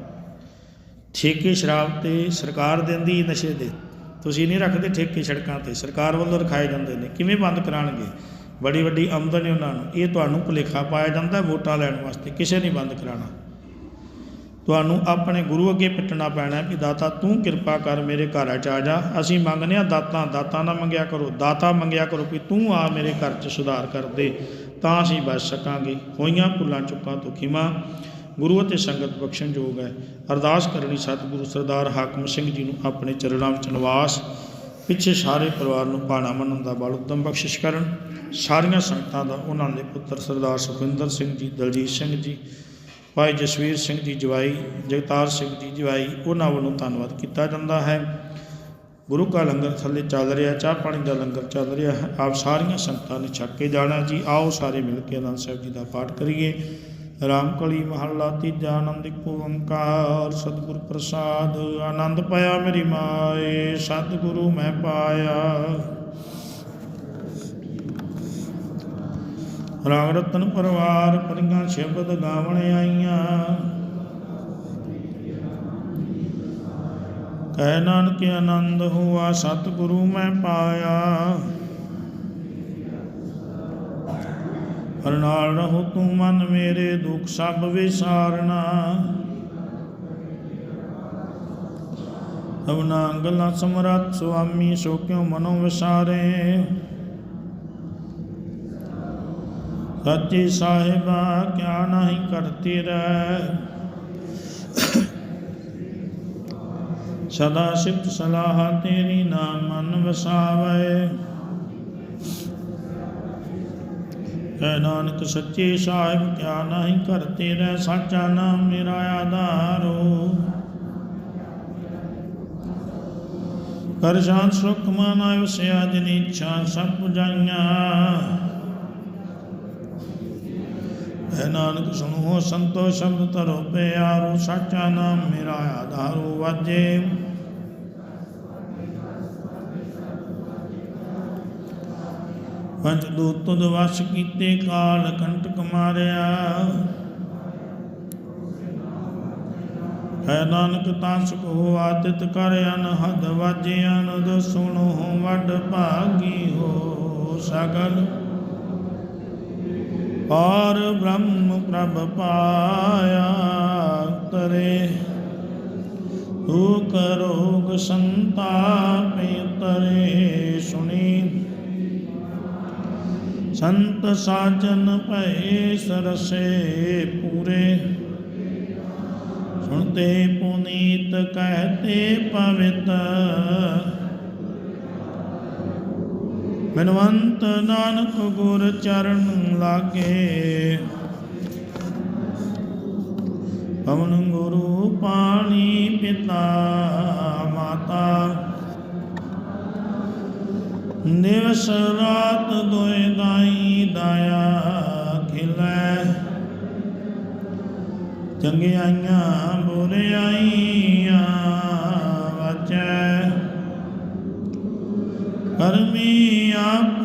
ਠੇਕੇ ਸ਼ਰਾਬ ਤੇ ਸਰਕਾਰ ਦਿੰਦੀ ਨਸ਼ੇ ਦੇ। ਤੁਸੀਂ ਨਹੀਂ ਰੱਖਦੇ ਠੇਕੇ ਸੜਕਾਂ ਤੇ। ਸਰਕਾਰ ਵੱਲੋਂ ਰਖਾਏ ਜਾਂਦੇ ਨੇ। ਕਿਵੇਂ ਬੰਦ ਕਰਾਣਗੇ? ਬੜੀ ਵੱਡੀ ਆਮਦਨ ਹੈ ਉਹਨਾਂ ਨੂੰ। ਇਹ ਤੁਹਾਨੂੰ ਭੁਲੇਖਾ ਪਾਇਆ ਜਾਂਦਾ ਵੋਟਾਂ ਲੈਣ ਵਾਸਤੇ। ਕਿਸੇ ਨਹੀਂ ਬੰਦ ਕਰਾਣਾ। ਤੁਹਾਨੂੰ ਆਪਣੇ ਗੁਰੂ ਅੱਗੇ ਪਿੱਟਣਾ ਪੈਣਾ ਵੀ ਦਾਤਾ, ਤੂੰ ਕਿਰਪਾ ਕਰ ਮੇਰੇ ਘਰ 'ਚ ਆ, ਜਾ ਅਸੀਂ ਮੰਗਨੇ ਆ ਦਾਤਾ ਦਾਤਾ ਨਾ ਮੰਗਿਆ ਕਰੋ। ਦਾਤਾ ਮੰਗਿਆ ਕਰੋ ਵੀ ਤੂੰ ਆ ਮੇਰੇ ਘਰ 'ਚ ਸੁਧਾਰ ਕਰ ਦੇ, ਤਾਂ ਅਸੀਂ ਬਚ ਸਕਾਂਗੇ। ਹੋਈਆਂ ਭੁੱਲਾਂ, ਚੁੱਕਾਂ ਤੋਂ ਖਿਮਾ ਗੁਰੂ ਅਤੇ ਸੰਗਤ ਬਖਸ਼ਣ ਯੋਗ ਹੈ। ਅਰਦਾਸ ਕਰਨੀ ਸਤਿਗੁਰੂ ਸਰਦਾਰ ਹਾਕਮ ਸਿੰਘ ਜੀ ਨੂੰ ਆਪਣੇ ਚਰਨਾਂ ਵਿੱਚ ਨਿਵਾਸ, ਪਿੱਛੇ ਸਾਰੇ ਪਰਿਵਾਰ ਨੂੰ ਪਾਣਾ ਮੰਨਣ ਦਾ ਬਲ ਉਦਮ ਬਖਸ਼ਿਸ਼ ਕਰਨ। ਸਾਰੀਆਂ ਸੰਗਤਾਂ ਦਾ ਉਹਨਾਂ ਦੇ ਪੁੱਤਰ ਸਰਦਾਰ ਸੁਖਵਿੰਦਰ ਸਿੰਘ ਜੀ, ਦਲਜੀਤ ਸਿੰਘ ਜੀ ਭਾਈ ਜਸਵੀਰ ਸਿੰਘ ਜੀ ਜਵਾਈ, ਜਗਤਾਰ ਸਿੰਘ ਜੀ ਜਵਾਈ, ਉਹਨਾਂ ਵੱਲੋਂ ਧੰਨਵਾਦ ਕੀਤਾ ਜਾਂਦਾ ਹੈ। ਗੁਰੂ ਕਾ ਲੰਗਰ ਥੱਲੇ ਚੱਲ ਰਿਹਾ, ਚਾਹ ਪਾਣੀ ਦਾ ਲੰਗਰ ਚੱਲ ਰਿਹਾ ਹੈ। ਆਪ ਸਾਰੀਆਂ ਸੰਗਤਾਂ ਨੇ ਛੱਕ ਕੇ ਜਾਣਾ ਜੀ। ਆਓ ਸਾਰੇ ਮਿਲ ਕੇ ਆਨੰਦ ਸਾਹਿਬ ਜੀ ਦਾ ਪਾਠ ਕਰੀਏ। ਰਾਮ ਕਲੀ ਮਹੱਲਾ ਤੀਜਾ ਆਨੰਦ, ਇੱਕ ਓੰਕਾਰ, ਸਤਿਗੁਰ ਪ੍ਰਸਾਦ। ਆਨੰਦ ਪਾਇਆ ਮੇਰੀ ਮਾਏ, ਸਤਿਗੁਰੂ ਮੈਂ ਪਾਇਆ। ਰਾਮ ਰਤਨ ਪਰਿਵਾਰ ਪਰੀਆਂ ਸ਼ਬਦ ਗਾਵਣ ਆਈਆਂ। ਕਹਿ ਨਾਨਕ ਆਨੰਦ ਹੋਆ, ਸਤਿਗੁਰੂ ਮੈਂ ਪਾਇਆ। ਹਰ ਨਾਲ ਰਹੋ ਤੂੰ ਮਨ ਮੇਰੇ, ਦੁੱਖ ਸਭ ਵਿਸਾਰਨਾ। ਅਵਨਾ ਗਲਾ ਸਮਰਤ ਸੁਆਮੀ, ਸੋ ਕਿਉ ਮਨੋ ਵਿਸਾਰੇ? ਸੱਚੇ ਸਾਹਿਬਾ, ਕਿਆ ਨਹੀਂ ਕਰਤੀ ਰਹਿ। ਸਦਾ ਸਿਫਤ ਸਲਾਹ ਤੇਰੀ ਨਾਮ ਮਨ ਵਸਾਵੇ। ਕਹਿ ਨਾਨਕ ਸੱਚੇ ਸਾਹਿਬ, ਕਿਆ ਨਹੀਂ ਕਰਤੇ ਰਹਿ, ਸਾਚਾ ਨਾਮ ਮੇਰਾ ਆਧਾਰੋ। ਕਰ ਸ਼ਾਂਤ ਸੁਖ ਮਨ ਆਇ ਸਿਆ ਜਿਨੀ ਇੱਛਾ ਸਭ ਪੁਜਾਈਆਂ। ਹੈ ਨਾਨਕ, ਸੁਣੋ ਸੰਤੋ, ਸ਼ਬਦ ਧਰੋ, ਪਿਆਰੋ, ਸਾਚਾ ਨਾਮ ਮੇਰਾ ਆਧਾਰੋ, ਵਾਜੇ। ਪੰਜ ਦੂਤ ਤੁਧ ਵਸ ਕੀਤੇ, ਕਾਲ ਕੰਟਕ ਮਾਰਿਆ। ਹੈ ਨਾਨਕ, ਤਾਂ ਸੁਖ ਹੋ, ਆਦਿਤ ਕਰ ਅਨਹਦ, ਵਾਜੇ, ਅਨਦ, ਸੁਣੋ, ਵੱਡ ਭਾਗੀ ਹੋ ਸਗਲ ਔਰ ਬ੍ਰਹਮ ਪ੍ਰਭ ਪਾਇਆ ਤਰੇ ਤੂ ਕਰੋਗ ਸੰਤਾਪੇ ਤਰੇ ਸੁਣੀ। ਸੰਤ ਸਾਜਨ ਭਏ ਸਰਸੇ ਪੂਰੇ। ਸੁਣਤੇ ਪੁਨੀਤ ਕਹਤੇ ਪਵਿੱਤ। ਮਨਵੰਤ ਨਾਨਕ ਗੁਰ ਚਰਨ ਲਾਗੇ। ਪਵਨ ਗੁਰੂ ਪਾਣੀ ਪਿਤਾ ਮਾਤਾ। ਦਿਵਸ ਰਾਤ ਦੋਇ ਦਾਈ ਦਾਇਆ ਖਿਲੈ। ਚੰਗਿਆਈਆਂ ਬੁਰਿਆਈਆਂ ਵਾਚੈ। ਕਰਮੀ ਆਪੋ